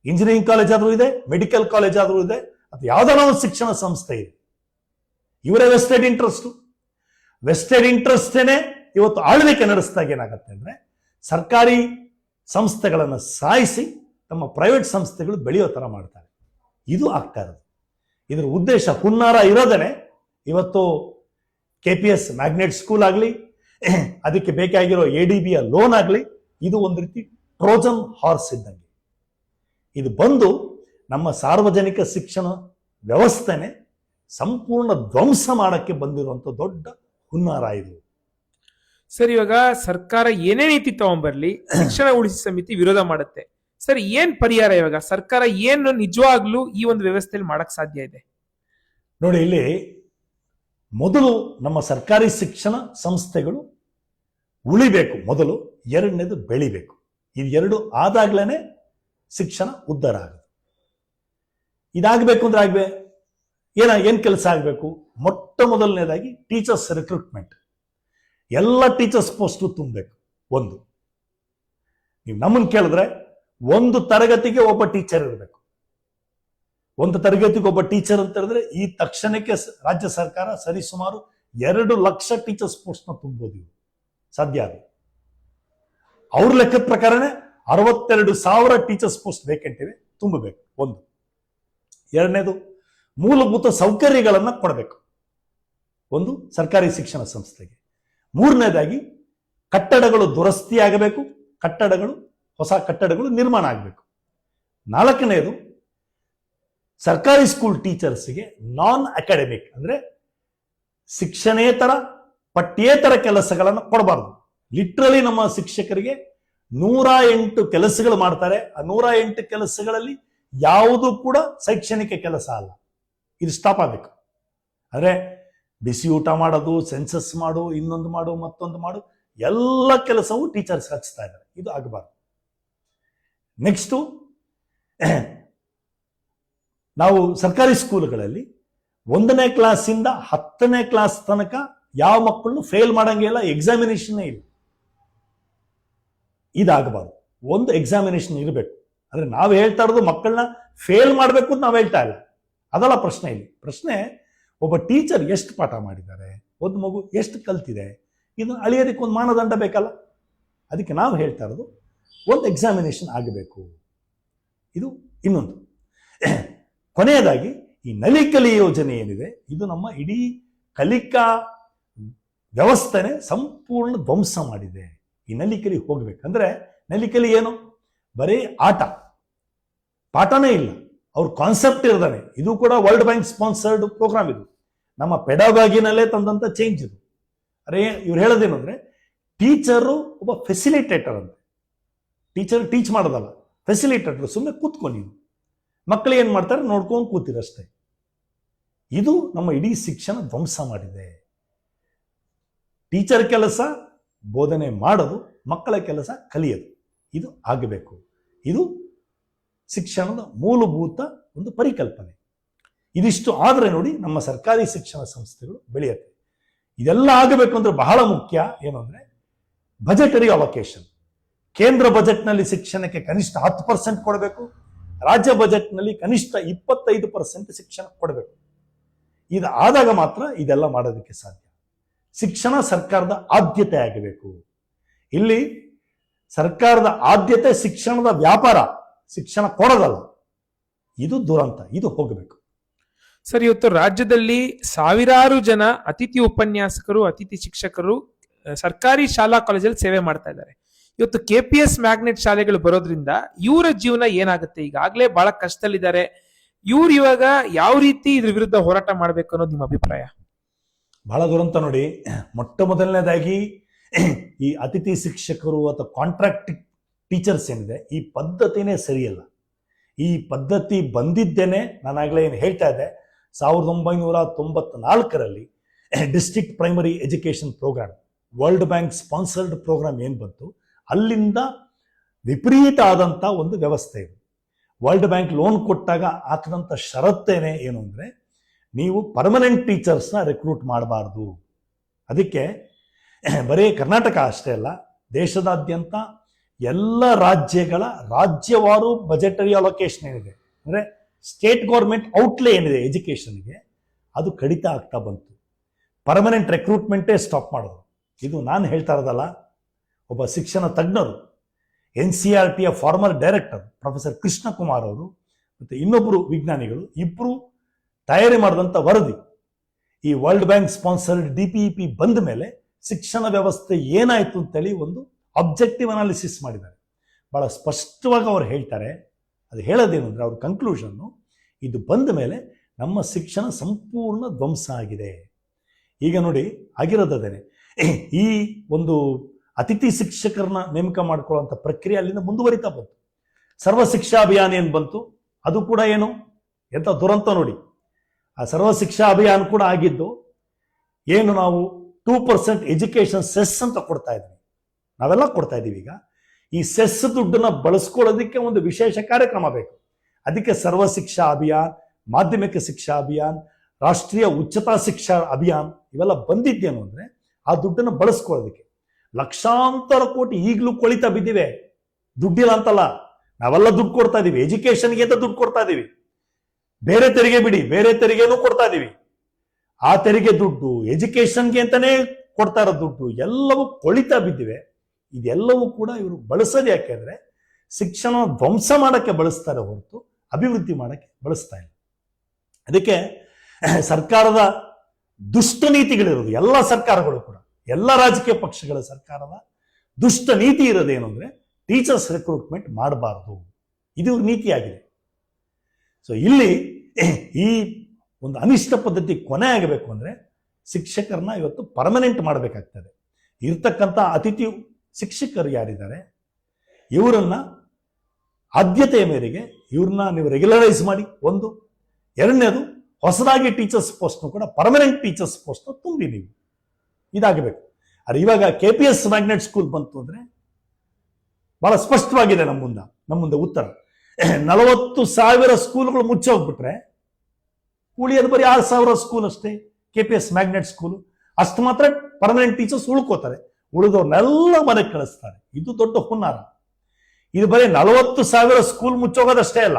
ಇಂಜಿನಿಯರಿಂಗ್ ಕಾಲೇಜ್ ಆದರೂ ಇದೆ ಮೆಡಿಕಲ್ ಕಾಲೇಜ್ ಆದರೂ ಇದೆ, ಅದು ಯಾವ್ದಾರ ಒಂದು ಶಿಕ್ಷಣ ಸಂಸ್ಥೆ ಇದೆ. ಇವರೇ ವೆಸ್ಟೆಡ್ ಇಂಟ್ರೆಸ್ಟ್ ವೆಸ್ಟೆಡ್ ಇಂಟ್ರೆಸ್ಟೇನೆ ಇವತ್ತು ಆಳ್ವಿಕೆ ನಡೆಸಿದಾಗ ಏನಾಗುತ್ತೆ ಅಂದ್ರೆ, ಸರ್ಕಾರಿ ಸಂಸ್ಥೆಗಳನ್ನು ಸಾಯಿಸಿ ತಮ್ಮ ಪ್ರೈವೇಟ್ ಸಂಸ್ಥೆಗಳು ಬೆಳೆಯೋ ಥರ ಮಾಡ್ತಾರೆ. ಇದು ಆಗ್ತಾ ಇರೋದು. ಇದರ ಉದ್ದೇಶ ಹುನ್ನಾರ ಇರೋದೇ ಇವತ್ತು K P S magnet school ಆಗಲಿ, ಅದಕ್ಕೆ ಬೇಕಾಗಿರೋ ಎ ಡಿ ಬಿಯ ಲೋನ್ ಆಗಲಿ, ಇದು ಒಂದು ರೀತಿ ಟ್ರೋಜನ್ ಹಾರ್ಸ್ ಇದ್ದಂಗೆ. ಇದು ಬಂದು ನಮ್ಮ ಸಾರ್ವಜನಿಕ ಶಿಕ್ಷಣ ವ್ಯವಸ್ಥೆನೆ ಸಂಪೂರ್ಣ ಧ್ವಂಸ ಮಾಡಕ್ಕೆ ಬಂದಿರುವಂತ ದೊಡ್ಡ ಹುನ್ನಾರ ಇದು. ಸರ್ ಇವಾಗ ಸರ್ಕಾರ ಏನೇ ನೀತಿ ತಗೊಂಡ್ಬರ್ಲಿ ಶಿಕ್ಷಣ ಉಳಿಸಿ ಸಮಿತಿ ವಿರೋಧ ಮಾಡುತ್ತೆ. ಸರ್ ಏನ್ ಪರಿಹಾರ ಇವಾಗ? ಸರ್ಕಾರ ಏನು ನಿಜವಾಗ್ಲೂ ಈ ಒಂದು ವ್ಯವಸ್ಥೆಯಲ್ಲಿ ಮಾಡಕ್ ಸಾಧ್ಯ ಇದೆ? ನೋಡಿ ಇಲ್ಲಿ ಮೊದಲು ನಮ್ಮ ಸರ್ಕಾರಿ ಶಿಕ್ಷಣ ಸಂಸ್ಥೆಗಳು ಉಳಿಬೇಕು. ಮೊದಲು ಎರಡನೇದು ಬೆಳಿಬೇಕು. ಇದು ಎರಡು ಆದಾಗ್ಲೇನೆ ಶಿಕ್ಷಣ ಉದ್ಧಾರ ಆಗುತ್ತೆ. ಇದಾಗಬೇಕು ಅಂದ್ರೆ ಆಗ್ಬೆ, ಏನ, ಏನ್ ಕೆಲಸ ಆಗಬೇಕು? ಮೊಟ್ಟ ಮೊದಲನೇದಾಗಿ ಟೀಚರ್ಸ್ ರಿಕ್ರೂಟ್ಮೆಂಟ್ ಎಲ್ಲ ಟೀಚರ್ಸ್ ಪೋಸ್ಟು ತುಂಬಬೇಕು, ಒಂದು. ನೀವು ನಮ್ಮನ್ನು ಕೇಳಿದ್ರೆ ಒಂದು ತರಗತಿಗೆ ಒಬ್ಬ ಟೀಚರ್ ಇರಬೇಕು. ಒಂದು ತರಗತಿಗೆ ಒಬ್ಬ ಟೀಚರ್ ಅಂತ ಹೇಳಿದ್ರೆ ಈ ತಕ್ಷಣಕ್ಕೆ ರಾಜ್ಯ ಸರ್ಕಾರ ಸರಿಸುಮಾರು ಎರಡು ಲಕ್ಷ ಟೀಚರ್ಸ್ ಪೋಸ್ಟ್ನ ತುಂಬೋದು ಸಾಧ್ಯ ಅದು. ಅವ್ರ ಲೆಕ್ಕದ ಪ್ರಕಾರನೇ ಅರವತ್ತೆರಡು ಸಾವಿರ ಟೀಚರ್ಸ್ ಪೋಸ್ಟ್ ವೇಕೆಂಟ್ ಇವೆ, ತುಂಬಬೇಕು, ಒಂದು. ಎರಡನೇದು, ಮೂಲಭೂತ ಸೌಕರ್ಯಗಳನ್ನು ಕೊಡಬೇಕು. ಒಂದು, ಸರ್ಕಾರಿ ಶಿಕ್ಷಣ ಸಂಸ್ಥೆಗೆ. ಮೂರನೇದಾಗಿ, ಕಟ್ಟಡಗಳು ದುರಸ್ತಿ ಆಗಬೇಕು, ಕಟ್ಟಡಗಳು, ಹೊಸ ಕಟ್ಟಡಗಳು ನಿರ್ಮಾಣ ಆಗಬೇಕು. ನಾಲ್ಕನೇದು, ಸರ್ಕಾರಿ ಸ್ಕೂಲ್ ಟೀಚರ್ಸ್ಗೆ ನಾನ್ ಅಕಾಡೆಮಿಕ್ ಅಂದ್ರೆ ಶಿಕ್ಷಣೇತರ, ಪಠ್ಯೇತರ ಕೆಲಸಗಳನ್ನು ಕೊಡಬಾರ್ದು. ಲಿಟ್ರಲಿ ನಮ್ಮ ಶಿಕ್ಷಕರಿಗೆ ನೂರ ಎಂಟು ಕೆಲಸಗಳು ಮಾಡ್ತಾರೆ. ಆ ನೂರ ಎಂಟು ಕೆಲಸಗಳಲ್ಲಿ ಯಾವುದು ಕೂಡ ಶೈಕ್ಷಣಿಕ ಕೆಲಸ ಅಲ್ಲ. ಇದು ಸ್ಟಾಪ್ ಆಗಬೇಕು. ಅಂದ್ರೆ ಬಿಸಿ ಊಟ ಮಾಡೋದು ಸೆನ್ಸಸ್ ಮಾಡು, ಇನ್ನೊಂದು ಮಾಡು, ಮತ್ತೊಂದು ಮಾಡು, ಎಲ್ಲ ಕೆಲಸವೂ ಟೀಚರ್ಸ್ ಹಚ್ತಾ ಇದ್ದಾರೆ. ಇದು ಆಗಬಾರ್ದು. ನೆಕ್ಸ್ಟು ನಾವು ಸರ್ಕಾರಿ ಸ್ಕೂಲ್ಗಳಲ್ಲಿ ಒಂದನೇ ಕ್ಲಾಸಿಂದ ಹತ್ತನೇ ಕ್ಲಾಸ್ ತನಕ ಯಾವ ಮಕ್ಕಳನ್ನು ಫೇಲ್ ಮಾಡಂಗಿಲ್ಲ ಎಕ್ಸಾಮಿನೇಷನ್ನೇ ಇಲ್ಲ. ಇದಾಗಬಾರ್ದು. ಒಂದು ಎಕ್ಸಾಮಿನೇಷನ್ ಇರಬೇಕು. ಅಂದ್ರೆ ನಾವು ಹೇಳ್ತಾ ಇರೋದು ಮಕ್ಕಳನ್ನ ಫೇಲ್ ಮಾಡಬೇಕು ಅಂತ ನಾವು ಹೇಳ್ತಾ ಇಲ್ಲ. ಅದಲ್ಲ ಪ್ರಶ್ನೆ ಇಲ್ಲಿ. ಪ್ರಶ್ನೆ, ಒಬ್ಬ ಟೀಚರ್ ಎಷ್ಟು ಪಾಠ ಮಾಡಿದ್ದಾರೆ? ಒಂದು ಮಗು ಎಷ್ಟು ಕಲ್ತಿದೆ? ಇದನ್ನು ಅಳಿಯೋದಕ್ಕೆ ಒಂದು ಮಾನದಂಡ ಬೇಕಲ್ಲ? ಅದಕ್ಕೆ ನಾವು ಹೇಳ್ತಾ ಇರೋದು ಒಂದು ಎಕ್ಸಾಮಿನೇಷನ್ ಆಗಬೇಕು. ಇದು ಇನ್ನೊಂದು. ಕೊನೆಯದಾಗಿ, ಈ ನಲಿಕಲಿ ಯೋಜನೆ ಏನಿದೆ? ಇದು ನಮ್ಮ ಇಡೀ ಕಲಿಕಾ ವ್ಯವಸ್ಥೆನೆ ಸಂಪೂರ್ಣ ಧ್ವಂಸ ಮಾಡಿದೆ. ಈ ನಲಿಕಲಿ ಹೋಗ್ಬೇಕಂದ್ರೆ ನಲಿಕಲಿ ಏನು? ಬರೀ ಆಟ. ಪಾಠನೇ ಇಲ್ಲ. ಅವ್ರ ಕಾನ್ಸೆಪ್ಟ್ ಇರ್ತಾನೆ ಇದು ಕೂಡ ವರ್ಲ್ಡ್ ಬ್ಯಾಂಕ್ ಸ್ಪಾನ್ಸರ್ಡ್ ಪ್ರೋಗ್ರಾಮ್ ಇದು. ನಮ್ಮ ಪೆಡಾಗಾಗಿನಲ್ಲೇ ತಂದಂತ ಚೇಂಜ್ ಇದು. ಅರೆ, ಇವ್ರು ಹೇಳೋದೇನು ಅಂದ್ರೆ, ಟೀಚರು ಒಬ್ಬ ಫೆಸಿಲಿಟೇಟರ್ ಅಂತ. ಟೀಚರ್ ಟೀಚ್ ಮಾಡೋದಲ್ಲ. ಫೆಸಿಲಿಟೇಟರ್ ಸುಮ್ಮನೆ ಕೂತ್ಕೊ ನೀವು ಮಕ್ಕಳು ಏನು ಮಾಡ್ತಾರೆ? ನೋಡ್ಕೊಂಡು ಕೂತಿರಷ್ಟೇ ಇದು ನಮ್ಮ ಇಡೀ ಶಿಕ್ಷಣ ಧ್ವಂಸ ಮಾಡಿದೆ. ಟೀಚರ್ ಕೆಲಸ ಬೋಧನೆ ಮಾಡೋದು ಮಕ್ಕಳ ಕೆಲಸ ಕಲಿಯೋದು. ಇದು ಆಗಬೇಕು. ಇದು ಶಿಕ್ಷಣದ ಮೂಲಭೂತ ಒಂದು ಪರಿಕಲ್ಪನೆ. ಇದಿಷ್ಟು ಆದರೆ ನೋಡಿ ನಮ್ಮ ಸರ್ಕಾರಿ ಶಿಕ್ಷಣ ಸಂಸ್ಥೆಗಳು ಬೆಳೆಯುತ್ತೆ. ಇದೆಲ್ಲ ಆಗಬೇಕು ಅಂದ್ರೆ ಬಹಳ ಮುಖ್ಯ. ಏನು ಅಂದ್ರೆ ಬಜೆಟರಿ ಅಲೋಕೇಶನ್ ಕೇಂದ್ರ ಬಜೆಟ್ನಲ್ಲಿ ಶಿಕ್ಷಣಕ್ಕೆ ಕನಿಷ್ಠ ಹತ್ತು ಪರ್ಸೆಂಟ್ ಕೊಡಬೇಕು. ರಾಜ್ಯ ಬಜೆಟ್ನಲ್ಲಿ ಕನಿಷ್ಠ ಇಪ್ಪತ್ತೈದು ಪರ್ಸೆಂಟ್ ಶಿಕ್ಷಣ ಕೊಡಬೇಕು. ಇದು ಆದಾಗ ಮಾತ್ರ ಇದೆಲ್ಲ ಮಾಡೋದಕ್ಕೆ ಸಾಧ್ಯ. ಶಿಕ್ಷಣ ಸರ್ಕಾರದ ಆದ್ಯತೆ ಆಗಬೇಕು. ಇಲ್ಲಿ ಸರ್ಕಾರದ ಆದ್ಯತೆ ಶಿಕ್ಷಣದ ವ್ಯಾಪಾರ ಶಿಕ್ಷಣ ಕೊಡೋದಲ್ಲ. ಇದು ದುರಂತ, ಇದು ಹೋಗಬೇಕು. ಸರ್, ಇವತ್ತು ರಾಜ್ಯದಲ್ಲಿ ಸಾವಿರಾರು ಜನ ಅತಿಥಿ ಉಪನ್ಯಾಸಕರು, ಅತಿಥಿ ಶಿಕ್ಷಕರು ಸರ್ಕಾರಿ ಶಾಲಾ ಕಾಲೇಜಲ್ಲಿ ಸೇವೆ ಮಾಡ್ತಾ ಇದ್ದಾರೆ. ಇವತ್ತು ಕೆ ಪಿ ಎಸ್ ಮ್ಯಾಗ್ನೆಟ್ ಶಾಲೆಗಳು ಬರೋದ್ರಿಂದ ಇವರ ಜೀವನ ಏನಾಗುತ್ತೆ? ಈಗಾಗಲೇ ಬಹಳ ಕಷ್ಟದಲ್ಲಿದ್ದಾರೆ. ಇವ್ರು ಇವಾಗ ಯಾವ ರೀತಿ ಇದ್ರ ವಿರುದ್ಧ ಹೋರಾಟ ಮಾಡ್ಬೇಕು ಅನ್ನೋದು ನಿಮ್ಮ ಅಭಿಪ್ರಾಯ? ಬಹಳ ದುರಂತ ನೋಡಿ. ಮೊಟ್ಟ ಮೊದಲನೇದಾಗಿ ಈ ಅತಿಥಿ ಶಿಕ್ಷಕರು ಅಥವಾ ಕಾಂಟ್ರಾಕ್ಟ್ ಟೀಚರ್ಸ್ ಏನಿದೆ, ಈ ಪದ್ಧತಿನೇ ಸರಿಯಲ್ಲ. ಈ ಪದ್ಧತಿ ಬಂದಿದ್ದೇನೆ ನಾನಾಗಲೇ ಏನು ಹೇಳ್ತಾ ಇದ್ದೆ. ಸಾವಿರದ ಒಂಬೈನೂರ ತೊಂಬತ್ನಾಲ್ಕರಲ್ಲಿ district primary education programme world bank sponsored programme ಏನು ಬಂತು? ಅಲ್ಲಿಂದ ವಿಪರೀತ ಆದಂಥ ಒಂದು ವ್ಯವಸ್ಥೆ ಇದು. ವರ್ಲ್ಡ್ ಬ್ಯಾಂಕ್ ಲೋನ್ ಕೊಟ್ಟಾಗ ಹಾಕಿದಂಥ ಷರತ್ತೇನೆ ಏನು ಅಂದರೆ ನೀವು ಪರ್ಮನೆಂಟ್ ಟೀಚರ್ಸ್ನ ರೆಕ್ರೂಟ್ ಮಾಡಬಾರ್ದು. ಅದಕ್ಕೆ ಬರೀ ಕರ್ನಾಟಕ ಅಷ್ಟೇ ಅಲ್ಲ, ದೇಶದಾದ್ಯಂತ ಎಲ್ಲ ರಾಜ್ಯಗಳ ರಾಜ್ಯವಾರು ಬಜೆಟರಿ ಅಲೋಕೇಶನ್ ಏನಿದೆ, ಅಂದರೆ ಸ್ಟೇಟ್ ಗೌರ್ಮೆಂಟ್ ಔಟ್ಲೇ ಏನಿದೆ ಎಜುಕೇಷನ್ಗೆ ಅದು ಕಡಿತ ಆಗ್ತಾ ಬಂತು. ಪರ್ಮನೆಂಟ್ ರೆಕ್ರೂಟ್ಮೆಂಟೇ ಸ್ಟಾಪ್ ಮಾಡೋದು. ಇದು ನಾನು ಹೇಳ್ತಾ ಇರೋದಲ್ಲ, ಒಬ್ಬ ಶಿಕ್ಷಣ ತಜ್ಞರು ಎನ್ ಸಿ ಆರ್ ಟಿಯ ಫಾರ್ಮರ್ ಡೈರೆಕ್ಟರ್ ಪ್ರೊಫೆಸರ್ ಕೃಷ್ಣಕುಮಾರ್ ಅವರು, ಮತ್ತು ಇನ್ನೊಬ್ಬರು ವಿಜ್ಞಾನಿಗಳು ಇಬ್ಬರು ತಯಾರಿ ಮಾಡಿದಂಥ ವರದಿ. ಈ world bank sponsored D P P ಬಂದ ಮೇಲೆ ಶಿಕ್ಷಣ ವ್ಯವಸ್ಥೆ ಏನಾಯಿತು ಅಂತೇಳಿ ಒಂದು ಅಬ್ಜೆಕ್ಟಿವ್ ಅನಾಲಿಸಿಸ್ ಮಾಡಿದ್ದಾರೆ. ಬಹಳ ಸ್ಪಷ್ಟವಾಗಿ ಅವ್ರು ಹೇಳ್ತಾರೆ. ಅದು ಹೇಳೋದೇನು ಅಂದರೆ ಅವ್ರ ಕನ್ಕ್ಲೂಷನ್ನು ಇದು ಬಂದ ಮೇಲೆ ನಮ್ಮ ಶಿಕ್ಷಣ ಸಂಪೂರ್ಣ ಧ್ವಂಸ ಆಗಿದೆ. ಈಗ ನೋಡಿ ಆಗಿರೋದೇನೆ ಈ ಒಂದು ಅತಿಥಿ ಶಿಕ್ಷಕರನ್ನ ನೇಮಕ ಮಾಡ್ಕೊಳ್ಳುವಂಥ ಪ್ರಕ್ರಿಯೆ ಅಲ್ಲಿಂದ ಮುಂದುವರಿತಾ ಬಂತು. ಸರ್ವ ಶಿಕ್ಷಾ ಅಭಿಯಾನ ಏನು ಬಂತು? ಅದು ಕೂಡ ಏನು? ಎಂಥ ದುರಂತ ನೋಡಿ. ಆ ಸರ್ವ ಶಿಕ್ಷಾ ಅಭಿಯಾನ ಕೂಡ ಆಗಿದ್ದು ಏನು ನಾವು ಟೂ ಪರ್ಸೆಂಟ್ ಎಜುಕೇಶನ್ ಸೆಸ್ ಅಂತ ಕೊಡ್ತಾ ಇದ್ವಿ. ನಾವೆಲ್ಲ ಕೊಡ್ತಾ ಇದ್ದೀವಿ ಈಗ. ಈ ಸೆಸ್ ದುಡ್ಡನ್ನ ಬಳಸ್ಕೊಳ್ಳೋದಕ್ಕೆ ಒಂದು ವಿಶೇಷ ಕಾರ್ಯಕ್ರಮ ಬೇಕು. ಅದಕ್ಕೆ ಸರ್ವ ಶಿಕ್ಷಾ ಅಭಿಯಾನ್, ಮಾಧ್ಯಮಿಕ ಶಿಕ್ಷಾ ಅಭಿಯಾನ್, ರಾಷ್ಟ್ರೀಯ ಉಚ್ಚತಾ ಶಿಕ್ಷಾ ಅಭಿಯಾನ್ ಇವೆಲ್ಲ ಬಂದಿದ್ದೇನು ಅಂದ್ರೆ ಆ ದುಡ್ಡನ್ನು ಬಳಸ್ಕೊಳ್ಳೋದಕ್ಕೆ. ಲಕ್ಷಾಂತರ ಕೋಟಿ ಈಗಲೂ ಕೊಳಿತಾ ಬಿದ್ದಿವೆ. ದುಡ್ಡಿಲ್ಲ ಅಂತಲ್ಲ. ನಾವೆಲ್ಲ ದುಡ್ಡು ಕೊಡ್ತಾ ಇದೀವಿ ಎಜುಕೇಶನ್ಗೆ ಅಂತ ದುಡ್ಡು ಕೊಡ್ತಾ ಇದೀವಿ ಬೇರೆ ತೆರಿಗೆ ಬಿಡಿ, ಬೇರೆ ತೆರಿಗೆನೂ ಕೊಡ್ತಾ ಇದೀವಿ. ಆ ತೆರಿಗೆ ದುಡ್ಡು ಎಜುಕೇಶನ್ಗೆ ಅಂತಾನೆ ಕೊಡ್ತಾ ಇರೋ ದುಡ್ಡು ಎಲ್ಲವೂ ಕೊಳಿತಾ ಬಿದ್ದಿವೆ. ಇದೆಲ್ಲವೂ ಕೂಡ ಇವರು ಬಳಸೋದು ಯಾಕೆಂದ್ರೆ ಶಿಕ್ಷಣ ಧ್ವಂಸ ಮಾಡಕ್ಕೆ ಬಳಸ್ತಾರೆ ಹೊರತು ಅಭಿವೃದ್ಧಿ ಮಾಡಕ್ಕೆ ಬಳಸ್ತಾ ಇಲ್ಲ. ಅದಕ್ಕೆ ಸರ್ಕಾರದ ದುಷ್ಟ ನೀತಿಗಳಿರೋದು, ಎಲ್ಲ ಸರ್ಕಾರಗಳು ಕೂಡ, ಎಲ್ಲ ರಾಜಕೀಯ ಪಕ್ಷಗಳ ಸರ್ಕಾರದ ದುಷ್ಟ ನೀತಿ ಇರೋದೇನು ಅಂದ್ರೆ ಟೀಚರ್ಸ್ ರಿಕ್ರೂಟ್ಮೆಂಟ್ ಮಾಡಬಾರದು. ಇದು ನೀತಿಯಾಗಿದೆ. ಸೊ ಇಲ್ಲಿ ಈ ಒಂದು ಅನಿಷ್ಟ ಪದ್ಧತಿ ಕೊನೆ ಆಗಬೇಕು ಅಂದರೆ ಶಿಕ್ಷಕರನ್ನ ಇವತ್ತು ಪರ್ಮನೆಂಟ್ ಮಾಡಬೇಕಾಗ್ತದೆ. ಇರ್ತಕ್ಕಂಥ ಅತಿಥಿ ಶಿಕ್ಷಕರು ಯಾರಿದ್ದಾರೆ? ಇವರನ್ನ ಆದ್ಯತೆಯ ಮೇರೆಗೆ ಇವ್ರನ್ನ ನೀವು ರೆಗ್ಯುಲರೈಸ್ ಮಾಡಿ. ಒಂದು. ಎರಡನೇದು, ಹೊಸದಾಗಿ ಟೀಚರ್ಸ್ ಪೋಸ್ಟ್ ಕೂಡ ಪರ್ಮನೆಂಟ್ ಟೀಚರ್ಸ್ ಪೋಸ್ಟ್ ತುಂಬಿ ನೀವು. ಇದಾಗಬೇಕು. ಆದರೆ ಇವಾಗ K P S magnet school ಬಂತು ಅಂದರೆ ಬಹಳ ಸ್ಪಷ್ಟವಾಗಿದೆ ನಮ್ಮ ಮುಂದೆ ನಮ್ಮ ಮುಂದೆ ಉತ್ತರ. ನಲವತ್ತು ಸಾವಿರ ಸ್ಕೂಲ್ಗಳು ಮುಚ್ಚೋಗ್ಬಿಟ್ರೆ ಉಳಿಯೋದು ಬರೀ ಆರು ಸಾವಿರ ಸ್ಕೂಲ್ ಅಷ್ಟೇ K P S magnet school ಅಷ್ಟು ಮಾತ್ರ ಪರ್ಮನೆಂಟ್ ಟೀಚರ್ಸ್ ಉಳ್ಕೋತಾರೆ. ಉಳಿದವ್ರನ್ನೆಲ್ಲ ಮನೆಗೆ ಕಳಿಸ್ತಾರೆ. ಇದು ದೊಡ್ಡ ಹುನ್ನಾರ. ಇದು ಬರೀ ನಲವತ್ತು ಸಾವಿರ ಸ್ಕೂಲ್ ಮುಚ್ಚೋಗೋದಷ್ಟೇ ಅಲ್ಲ,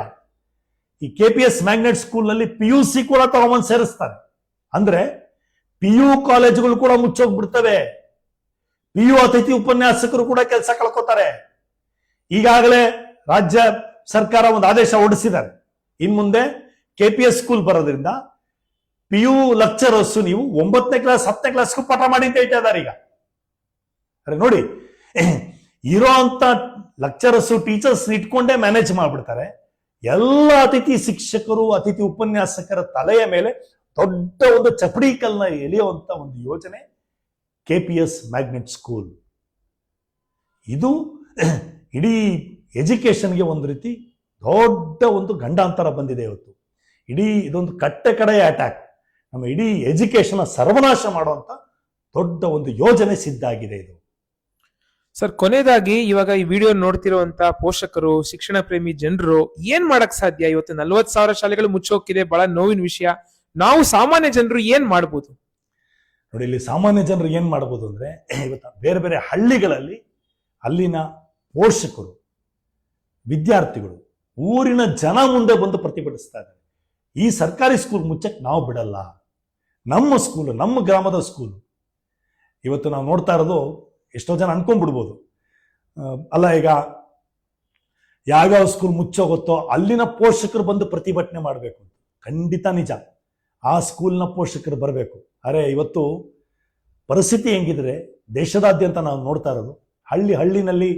ಈ ಕೆ ಪಿ ಎಸ್ ಮ್ಯಾಗ್ನೆಟ್ ಸ್ಕೂಲ್ನಲ್ಲಿ ಪಿ ಯು ಸಿ ಕೂಡ ತಗೊಂಬಂದು ಸೇರಿಸ್ತಾರೆ. ಅಂದ್ರೆ ಪಿ ಯು ಕಾಲೇಜುಗಳು ಕೂಡ ಮುಚ್ಚೋಗ್ಬಿಡ್ತವೆ ಪಿ ಯು ಅತಿಥಿ ಉಪನ್ಯಾಸಕರು ಕೂಡ ಕೆಲಸ ಕಳ್ಕೊತಾರೆ. ಈಗಾಗಲೇ ರಾಜ್ಯ ಸರ್ಕಾರ ಒಂದು ಆದೇಶ ಹೊರಡಿಸಿದ್ದಾರೆ. ಇನ್ ಮುಂದೆ ಕೆ ಪಿ ಎಸ್ ಸ್ಕೂಲ್ ಬರೋದ್ರಿಂದ ಪಿ ಯು ಲೆಕ್ಚರರ್ಸ್ ನೀವು ಒಂಬತ್ತನೇ ಕ್ಲಾಸ್ ಹತ್ತನೇ ಕ್ಲಾಸ್ಗೂ ಪಾಠ ಮಾಡಿ ಅಂತ ಹೇಳ್ತಾ ಇದ್ದಾರೆ ಈಗ. ಅರೆ ನೋಡಿ, ಇರೋ ಅಂತ ಲೆಕ್ಚರರ್ಸು ಟೀಚರ್ಸ್ ಇಟ್ಕೊಂಡೇ ಮ್ಯಾನೇಜ್ ಮಾಡ್ಬಿಡ್ತಾರೆ. ಎಲ್ಲ ಅತಿಥಿ ಶಿಕ್ಷಕರು, ಅತಿಥಿ ಉಪನ್ಯಾಸಕರ ತಲೆಯ ಮೇಲೆ ದೊಡ್ಡ ಒಂದು ಚಪಡಿ ಕಲ್ನ ಎಳೆಯುವಂತ ಒಂದು ಯೋಜನೆ K P S magnet school ಇದು ಇಡೀ ಎಜುಕೇಶನ್ಗೆ ಒಂದು ರೀತಿ ದೊಡ್ಡ ಒಂದು ಗಂಡಾಂತರ ಬಂದಿದೆ ಇವತ್ತು. ಇಡೀ ಇದೊಂದು ಕಟ್ಟೆ ಕಡೆಯ ಅಟ್ಯಾಕ್ ನಮ್ಮ ಇಡೀ ಎಜುಕೇಶನ್ ಸರ್ವನಾಶ ಮಾಡುವಂಥ ದೊಡ್ಡ ಒಂದು ಯೋಜನೆ ಸಿದ್ಧ ಆಗಿದೆ ಇದು. ಸರ್ ಕೊನೆಯದಾಗಿ ಇವಾಗ ಈ ವಿಡಿಯೋ ನೋಡ್ತಿರುವಂತ ಪೋಷಕರು ಶಿಕ್ಷಣ ಪ್ರೇಮಿ ಜನರು ಏನ್ ಮಾಡಕ್ ಸಾಧ್ಯ? ಇವತ್ತು ನಲ್ವತ್ ಸಾವಿರ ಶಾಲೆಗಳು ಮುಚ್ಚೋಕಿದೆ ಬಹಳ ನೋವಿನ ವಿಷಯ. ನಾವು ಸಾಮಾನ್ಯ ಜನರು ಏನ್ ಮಾಡ್ಬೋದು? ನೋಡಿ ಇಲ್ಲಿ ಸಾಮಾನ್ಯ ಜನರು ಏನ್ ಮಾಡ್ಬೋದು ಅಂದ್ರೆ ಇವತ್ತು ಬೇರೆ ಬೇರೆ ಹಳ್ಳಿಗಳಲ್ಲಿ ಅಲ್ಲಿನ ಪೋಷಕರು ವಿದ್ಯಾರ್ಥಿಗಳು ಊರಿನ ಜನ ಮುಂದೆ ಬಂದು ಪ್ರತಿಭಟಿಸ್ತಾ ಇದ್ದಾರೆ. ಈ ಸರ್ಕಾರಿ ಸ್ಕೂಲ್ ಮುಚ್ಚಕ್ಕೆ ನಾವು ಬಿಡಲ್ಲ. ನಮ್ಮ ಸ್ಕೂಲು ನಮ್ಮ ಗ್ರಾಮದ ಸ್ಕೂಲು ಇವತ್ತು ನಾವು ನೋಡ್ತಾ ಇರೋದು ಎಷ್ಟೋ ಜನ ಅನ್ಕೊಂಡ್ಬಿಡ್ಬೋದು. ಅಲ್ಲ ಈಗ ಯಾವ್ಯಾವ ಸ್ಕೂಲ್ ಮುಚ್ಚೋಗುತ್ತೋ ಅಲ್ಲಿನ ಪೋಷಕರು ಬಂದು ಪ್ರತಿಭಟನೆ ಮಾಡಬೇಕು ಖಂಡಿತ ನಿಜ. ಆ ಸ್ಕೂಲ್ನ ಪೋಷಕರು ಬರಬೇಕು. ಅರೆ, ಇವತ್ತು ಪರಿಸ್ಥಿತಿ ಹೆಂಗಿದ್ರೆ ದೇಶದಾದ್ಯಂತ ನಾವು ನೋಡ್ತಾ ಇರೋದು ಹಳ್ಳಿ ಹಳ್ಳಿನಲ್ಲಿ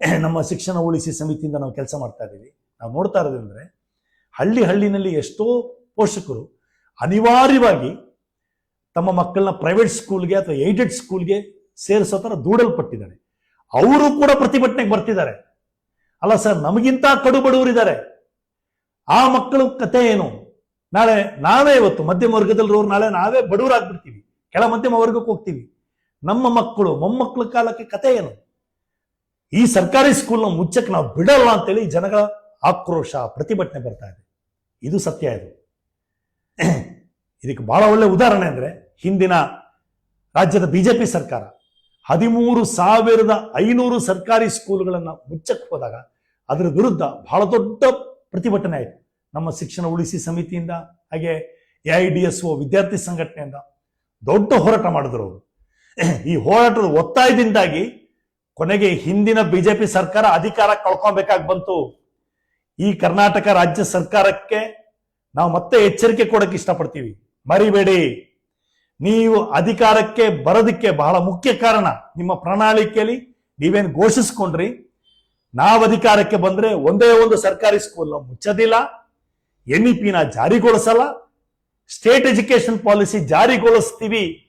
ನಮ್ಮ ಶಿಕ್ಷಣ ಉಳಿಸಿ ಸಮಿತಿಯಿಂದ ನಾವು ಕೆಲಸ ಮಾಡ್ತಾ ಇದ್ದೀವಿ ನಾವು ನೋಡ್ತಾ ಇರೋದಂದ್ರೆ ಹಳ್ಳಿ ಹಳ್ಳಿನಲ್ಲಿ ಎಷ್ಟೋ ಪೋಷಕರು ಅನಿವಾರ್ಯವಾಗಿ ತಮ್ಮ ಮಕ್ಕಳನ್ನ ಪ್ರೈವೇಟ್ ಸ್ಕೂಲ್ಗೆ ಅಥವಾ ಏಡೆಡ್ ಸ್ಕೂಲ್ಗೆ ಸೇರಿಸೋ ಥರ ದೂಡಲ್ಪಟ್ಟಿದ್ದಾರೆ. ಅವರು ಕೂಡ ಪ್ರತಿಭಟನೆಗೆ ಬರ್ತಿದ್ದಾರೆ. ಅಲ್ಲ ಸರ್, ನಮಗಿಂತ ಕಡು ಬಡವರಿದ್ದಾರೆ. ಆ ಮಕ್ಕಳ ಕತೆ ಏನು? ನಾಳೆ, ನಾವೇ ಇವತ್ತು ಮಧ್ಯಮ ವರ್ಗದಲ್ಲಿರೋರು ನಾಳೆ ನಾವೇ ಬಡವರಾಗ್ಬಿಡ್ತೀವಿ. ಕೆಳ ಮಧ್ಯಮ ವರ್ಗಕ್ಕೆ ಹೋಗ್ತೀವಿ. ನಮ್ಮ ಮಕ್ಕಳು, ಮೊಮ್ಮಕ್ಕಳ ಕಾಲಕ್ಕೆ ಕತೆ ಏನು? ಈ ಸರ್ಕಾರಿ ಸ್ಕೂಲ್ನ ಮುಚ್ಚಕ್ಕೆ ನಾವು ಬಿಡಲ್ಲ ಅಂತೇಳಿ ಜನಗಳ ಆಕ್ರೋಶ, ಪ್ರತಿಭಟನೆ ಬರ್ತಾ ಇದೆ. ಇದು ಸತ್ಯ ಇದು. ಇದಕ್ಕೆ ಬಹಳ ಒಳ್ಳೆ ಉದಾಹರಣೆ ಅಂದರೆ ಹಿಂದಿನ ರಾಜ್ಯದ ಬಿಜೆಪಿ ಸರ್ಕಾರ ಹದಿಮೂರು ಸಾವಿರದ ಐನೂರು ಸರ್ಕಾರಿ ಸ್ಕೂಲ್ಗಳನ್ನು ಮುಚ್ಚಕ್ಕೆ ಹೋದಾಗ ಅದರ ವಿರುದ್ಧ ಬಹಳ ದೊಡ್ಡ ಪ್ರತಿಭಟನೆ ಆಯಿತು. ನಮ್ಮ ಶಿಕ್ಷಣ ಉಳಿಸಿ ಸಮಿತಿಯಿಂದ, ಹಾಗೆ A I D S O ವಿದ್ಯಾರ್ಥಿ ಸಂಘಟನೆಯಿಂದ ದೊಡ್ಡ ಹೋರಾಟ ಮಾಡಿದ್ರು ಅವರು. ಈ ಹೋರಾಟದ ಒತ್ತಾಯದಿಂದಾಗಿ ಕೊನೆಗೆ ಹಿಂದಿನ ಬಿಜೆಪಿ ಸರ್ಕಾರ ಅಧಿಕಾರ ಕಳ್ಕೊಬೇಕಾಗಿ ಬಂತು. ಈ ಕರ್ನಾಟಕ ರಾಜ್ಯ ಸರ್ಕಾರಕ್ಕೆ ನಾವು ಮತ್ತೆ ಎಚ್ಚರಿಕೆ ಕೊಡಕ್ಕೆ ಇಷ್ಟಪಡ್ತೀವಿ. ಮರಿಬೇಡಿ. ನೀವು ಅಧಿಕಾರಕ್ಕೆ ಬರೋದಕ್ಕೆ ಬಹಳ ಮುಖ್ಯ ಕಾರಣ ನಿಮ್ಮ ಪ್ರಣಾಳಿಕೆಯಲ್ಲಿ ನೀವೇನು ಘೋಷಿಸ್ಕೊಂಡ್ರಿ? ನಾವು ಅಧಿಕಾರಕ್ಕೆ ಬಂದ್ರೆ ಒಂದೇ ಒಂದು ಸರ್ಕಾರಿ ಸ್ಕೂಲ್ ಮುಚ್ಚೋದಿಲ್ಲ. ಎನ್ ಇ ಪಿನ ಜಾರಿಗೊಳಿಸಲ್ಲ. ಸ್ಟೇಟ್ ಎಜುಕೇಶನ್ ಪಾಲಿಸಿ ಜಾರಿಗೊಳಿಸ್ತೀವಿ.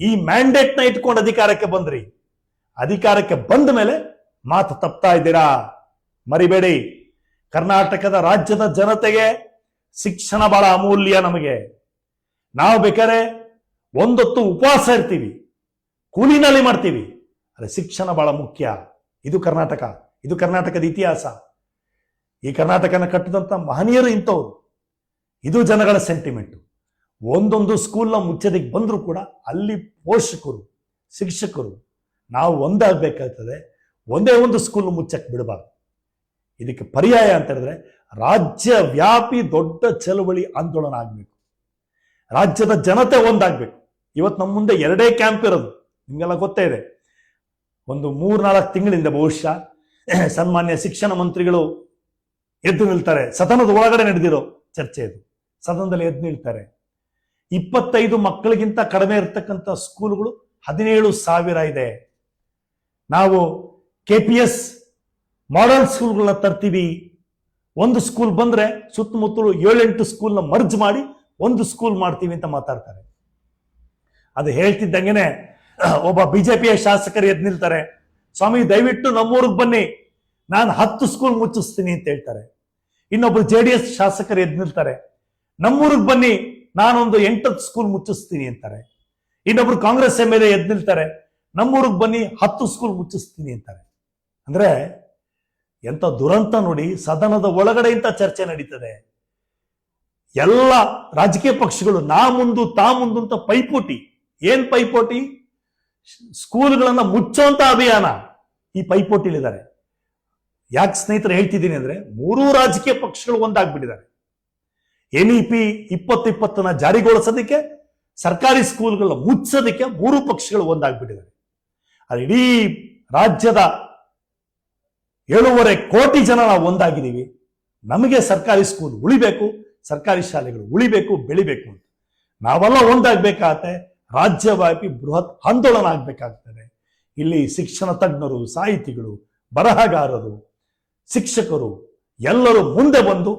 ಈ ಮ್ಯಾಂಡೇಟ್ನ ಇಟ್ಕೊಂಡು ಅಧಿಕಾರಕ್ಕೆ ಬಂದ್ರಿ. ಅಧಿಕಾರಕ್ಕೆ ಬಂದ ಮೇಲೆ ಮಾತು ತಪ್ತಾ ಇದ್ದೀರಾ? ಮರಿಬೇಡಿ. ಕರ್ನಾಟಕದ ರಾಜ್ಯದ ಜನತೆಗೆ ಶಿಕ್ಷಣ ಬಹಳ ಅಮೂಲ್ಯ ನಮಗೆ. ನಾವು ಬೇಕಾದ್ರೆ ಒಂದೊತ್ತು ಉಪವಾಸ ಇರ್ತೀವಿ, ಕೂಲಿನಲ್ಲಿ ಮಾಡ್ತೀವಿ. ಅರೆ ಶಿಕ್ಷಣ ಬಹಳ ಮುಖ್ಯ. ಇದು ಕರ್ನಾಟಕ, ಇದು ಕರ್ನಾಟಕದ ಇತಿಹಾಸ. ಈ ಕರ್ನಾಟಕನ ಕಟ್ಟಿದಂಥ ಮಹನೀಯರು ಇಂಥವ್ರು. ಇದು ಜನಗಳ ಸೆಂಟಿಮೆಂಟ್. ಒಂದೊಂದು ಸ್ಕೂಲ್ನ ಮುಚ್ಚದಿಗೆ ಬಂದರೂ ಕೂಡ ಅಲ್ಲಿ ಪೋಷಕರು, ಶಿಕ್ಷಕರು ನಾವು ಒಂದಾಗಬೇಕಾಗ್ತದೆ. ಒಂದೇ ಒಂದು ಸ್ಕೂಲ್ ಮುಚ್ಚಕ್ಕೆ ಬಿಡಬಾರ್ದು. ಇದಕ್ಕೆ ಪರ್ಯಾಯ ಅಂತ ಹೇಳಿದ್ರೆ ರಾಜ್ಯ ವ್ಯಾಪಿ ದೊಡ್ಡ ಚಳವಳಿ ಆಂದೋಲನ ಆಗಬೇಕು. ರಾಜ್ಯದ ಜನತೆ ಒಂದಾಗಬೇಕು. ಇವತ್ತು ನಮ್ಮ ಮುಂದೆ ಎರಡೇ ಕ್ಯಾಂಪ್ ಇರೋದು. ನಿಮಗೆಲ್ಲ ಗೊತ್ತೇ ಇದೆ. ಒಂದು ಮೂರ್ನಾಲ್ಕು ತಿಂಗಳಿಂದ ಬಹುಶಃ ಸನ್ಮಾನ್ಯ ಶಿಕ್ಷಣ ಮಂತ್ರಿಗಳು ಎದ್ದು ನಿಲ್ತಾರೆ. ಸದನದ ಒಳಗಡೆ ನಡೆದಿರೋ ಚರ್ಚೆ ಇದು. ಸದನದಲ್ಲಿ ಎದ್ದು ನಿಲ್ತಾರೆ. ಇಪ್ಪತ್ತೈದು ಮಕ್ಕಳಿಗಿಂತ ಕಡಿಮೆ ಇರತಕ್ಕಂಥ ಸ್ಕೂಲ್ಗಳು ಹದಿನೇಳು ಸಾವಿರ ಇದೆ. ನಾವು ಕೆ ಪಿ ಎಸ್ ಮಾಡರ್ನ್ ಸ್ಕೂಲ್ಗಳನ್ನ ತರ್ತೀವಿ. ಒಂದು ಸ್ಕೂಲ್ ಬಂದ್ರೆ ಸುತ್ತಮುತ್ತಲು ಏಳೆಂಟು ಸ್ಕೂಲ್ನ ಮರ್ಜ್ ಮಾಡಿ ಒಂದು ಸ್ಕೂಲ್ ಮಾಡ್ತೀವಿ ಅಂತ ಮಾತಾಡ್ತಾರೆ. ಅದು ಹೇಳ್ತಿದ್ದಂಗೆನೆ ಒಬ್ಬ ಬಿಜೆಪಿಯ ಶಾಸಕರು ಎದ್ದು ನಿಲ್ತಾರೆ. ಸ್ವಾಮಿ, ದಯವಿಟ್ಟು ನಮ್ಮೂರಿಗೆ ಬನ್ನಿ. ನಾನು ಹತ್ತು ಸ್ಕೂಲ್ ಮುಚ್ಚಿಸ್ತೀನಿ ಅಂತ ಹೇಳ್ತಾರೆ. ಇನ್ನೊಬ್ರು ಜೆ ಡಿ ಎಸ್ ಶಾಸಕರು ಎದ್ದು ನಿಲ್ತಾರೆ. ನಮ್ಮೂರಿಗೆ ಬನ್ನಿ, ನಾನೊಂದು ಎಂಟತ್ತು ಸ್ಕೂಲ್ ಮುಚ್ಚಿಸ್ತೀನಿ ಅಂತಾರೆ. ಇನ್ನೊಬ್ರು ಕಾಂಗ್ರೆಸ್ ಎಂ ಎಲ್ ಎದ್ದು ನಿಲ್ತಾರೆ. ನಮ್ಮೂರಿಗೆ ಬನ್ನಿ, ಹತ್ತು ಸ್ಕೂಲ್ ಮುಚ್ಚಿಸ್ತೀನಿ ಅಂತಾರೆ. ಅಂದ್ರೆ ಎಂತ ದುರಂತ ನೋಡಿ, ಸದನದ ಒಳಗಡೆ ಇಂಥ ಚರ್ಚೆ ನಡೀತದೆ. ಎಲ್ಲ ರಾಜಕೀಯ ಪಕ್ಷಗಳು ನಾ ಮುಂದು, ತಾ ಮುಂದು ಅಂತ ಪೈಪೋಟಿ. ಏನ್ ಪೈಪೋಟಿ? ಸ್ಕೂಲ್ಗಳನ್ನ ಮುಚ್ಚುವಂತ ಅಭಿಯಾನ ಈ ಪೈಪೋಟಿಲಿದ್ದಾರೆ. ಯಾಕೆ ಸ್ನೇಹಿತರು ಹೇಳ್ತಿದ್ದೀನಿ ಅಂದ್ರೆ, ಮೂರೂ ರಾಜಕೀಯ ಪಕ್ಷಗಳು ಒಂದಾಗ್ಬಿಟ್ಟಿದ್ದಾರೆ. ಎನ್ ಇ ಪಿ ಇಪ್ಪತ್ತು ಇಪ್ಪತ್ತನ್ನ ಜಾರಿಗೊಳಿಸೋದಕ್ಕೆ, ಸರ್ಕಾರಿ ಸ್ಕೂಲ್ಗಳನ್ನ ಮುಚ್ಚೋದಕ್ಕೆ ಮೂರು ಪಕ್ಷಗಳು ಒಂದಾಗ್ಬಿಟ್ಟಿದ್ದಾರೆ. ಅದು ಇಡೀ ರಾಜ್ಯದ ಏಳೂವರೆ ಕೋಟಿ ಜನ ನಾವು ಒಂದಾಗಿದ್ದೀವಿ. ನಮಗೆ ಸರ್ಕಾರಿ ಸ್ಕೂಲ್ ಉಳಿಬೇಕು, ಸರ್ಕಾರಿ ಶಾಲೆಗಳು ಉಳಿಬೇಕು, ಬೆಳಿಬೇಕು ಅಂತ. ನಾವೆಲ್ಲ ಒಂದಾಗಬೇಕಾಗತ್ತೆ ರಾಜ್ಯವ್ಯಾಪಿ ಬೃಹತ್ ಆಂದೋಲನ ಆಗಬೇಕಾಗ್ತದೆ. ಇಲ್ಲಿ ಶಿಕ್ಷಣ ತಜ್ಞರು, ಸಾಹಿತಿಗಳು, ಬರಹಗಾರರು, ಶಿಕ್ಷಕರು ಎಲ್ಲರೂ ಮುಂದೆ ಬಂದು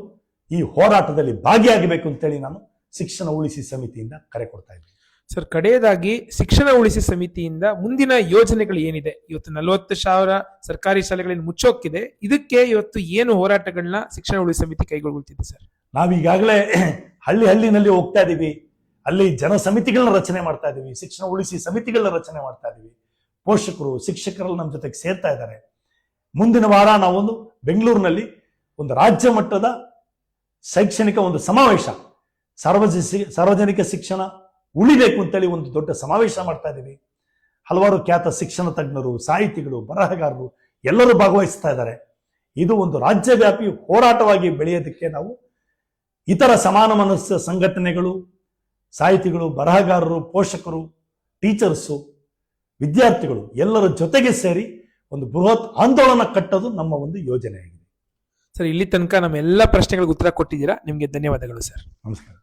ಈ ಹೋರಾಟದಲ್ಲಿ ಭಾಗಿಯಾಗಬೇಕು ಅಂತೇಳಿ ನಾನು ಶಿಕ್ಷಣ ಉಳಿಸಿ ಸಮಿತಿಯಿಂದ ಕರೆ ಕೊಡ್ತಾ ಇದ್ದೀನಿ. ಸರ್, ಕಡೆಯದಾಗಿ ಶಿಕ್ಷಣ ಉಳಿಸಿ ಸಮಿತಿಯಿಂದ ಮುಂದಿನ ಯೋಜನೆಗಳು ಏನಿದೆ? ಇವತ್ತು ನಲವತ್ತು ಸಾವಿರ ಸರ್ಕಾರಿ ಶಾಲೆಗಳನ್ನು ಮುಚ್ಚೋಕ್ಕಿದೆ. ಇದಕ್ಕೆ ಇವತ್ತು ಏನು ಹೋರಾಟಗಳನ್ನ ಶಿಕ್ಷಣ ಉಳಿಸಿ ಸಮಿತಿ ಕೈಗೊಳ್ಳುತ್ತಿದೆ ಸರ್? ನಾವೀಗಾಗಲೇ ಹಳ್ಳಿ ಹಳ್ಳಿನಲ್ಲಿ ಹೋಗ್ತಾ ಇದ್ದೀವಿ ಅಲ್ಲಿ ಜನ ಸಮಿತಿಗಳನ್ನ ರಚನೆ ಮಾಡ್ತಾ ಇದ್ದೀವಿ ಶಿಕ್ಷಣ ಉಳಿಸಿ ಸಮಿತಿಗಳನ್ನ ರಚನೆ ಮಾಡ್ತಾ ಇದ್ದೀವಿ ಪೋಷಕರು ಶಿಕ್ಷಕರು ನಮ್ಮ ಜೊತೆಗೆ ಸೇರ್ತಾ ಇದ್ದಾರೆ ಮುಂದಿನ ವಾರ ನಾವೊಂದು ಬೆಂಗಳೂರಿನಲ್ಲಿ ಒಂದು ರಾಜ್ಯ ಮಟ್ಟದ ಶೈಕ್ಷಣಿಕ ಒಂದು ಸಮಾವೇಶ. ಸಾರ್ವಜನಿಕ ಸಾರ್ವಜನಿಕ ಶಿಕ್ಷಣ ಉಳಿಬೇಕು ಅಂತೇಳಿ ಒಂದು ದೊಡ್ಡ ಸಮಾವೇಶ ಮಾಡ್ತಾ ಇದ್ದೀವಿ. ಹಲವಾರು ಖ್ಯಾತ ಶಿಕ್ಷಣ ತಜ್ಞರು ಸಾಹಿತಿಗಳು ಬರಹಗಾರರು ಎಲ್ಲರೂ ಭಾಗವಹಿಸ್ತಾ ಇದ್ದಾರೆ. ಇದು ಒಂದು ರಾಜ್ಯವ್ಯಾಪಿ ಹೋರಾಟವಾಗಿ ಬೆಳೆಯೋದಕ್ಕೆ ನಾವು ಇತರ ಸಮಾನ ಮನಸ್ಸ ಸಂಘಟನೆಗಳು ಸಾಹಿತಿಗಳು ಬರಹಗಾರರು ಪೋಷಕರು ಟೀಚರ್ಸು ವಿದ್ಯಾರ್ಥಿಗಳು ಎಲ್ಲರ ಜೊತೆಗೆ ಸೇರಿ ಒಂದು ಬೃಹತ್ ಆಂದೋಲನ ಕಟ್ಟೋದು ನಮ್ಮ ಒಂದು ಯೋಜನೆಯಾಗಿದೆ. ಸರ್ ಇಲ್ಲಿ ತನಕ ನಮ್ಮ ಎಲ್ಲ ಪ್ರಶ್ನೆಗಳಿಗೆ ಉತ್ತರ ಕೊಟ್ಟಿದ್ದೀರಾ? ನಿಮಗೆ ಧನ್ಯವಾದಗಳು ಸರ್. ನಮಸ್ಕಾರ.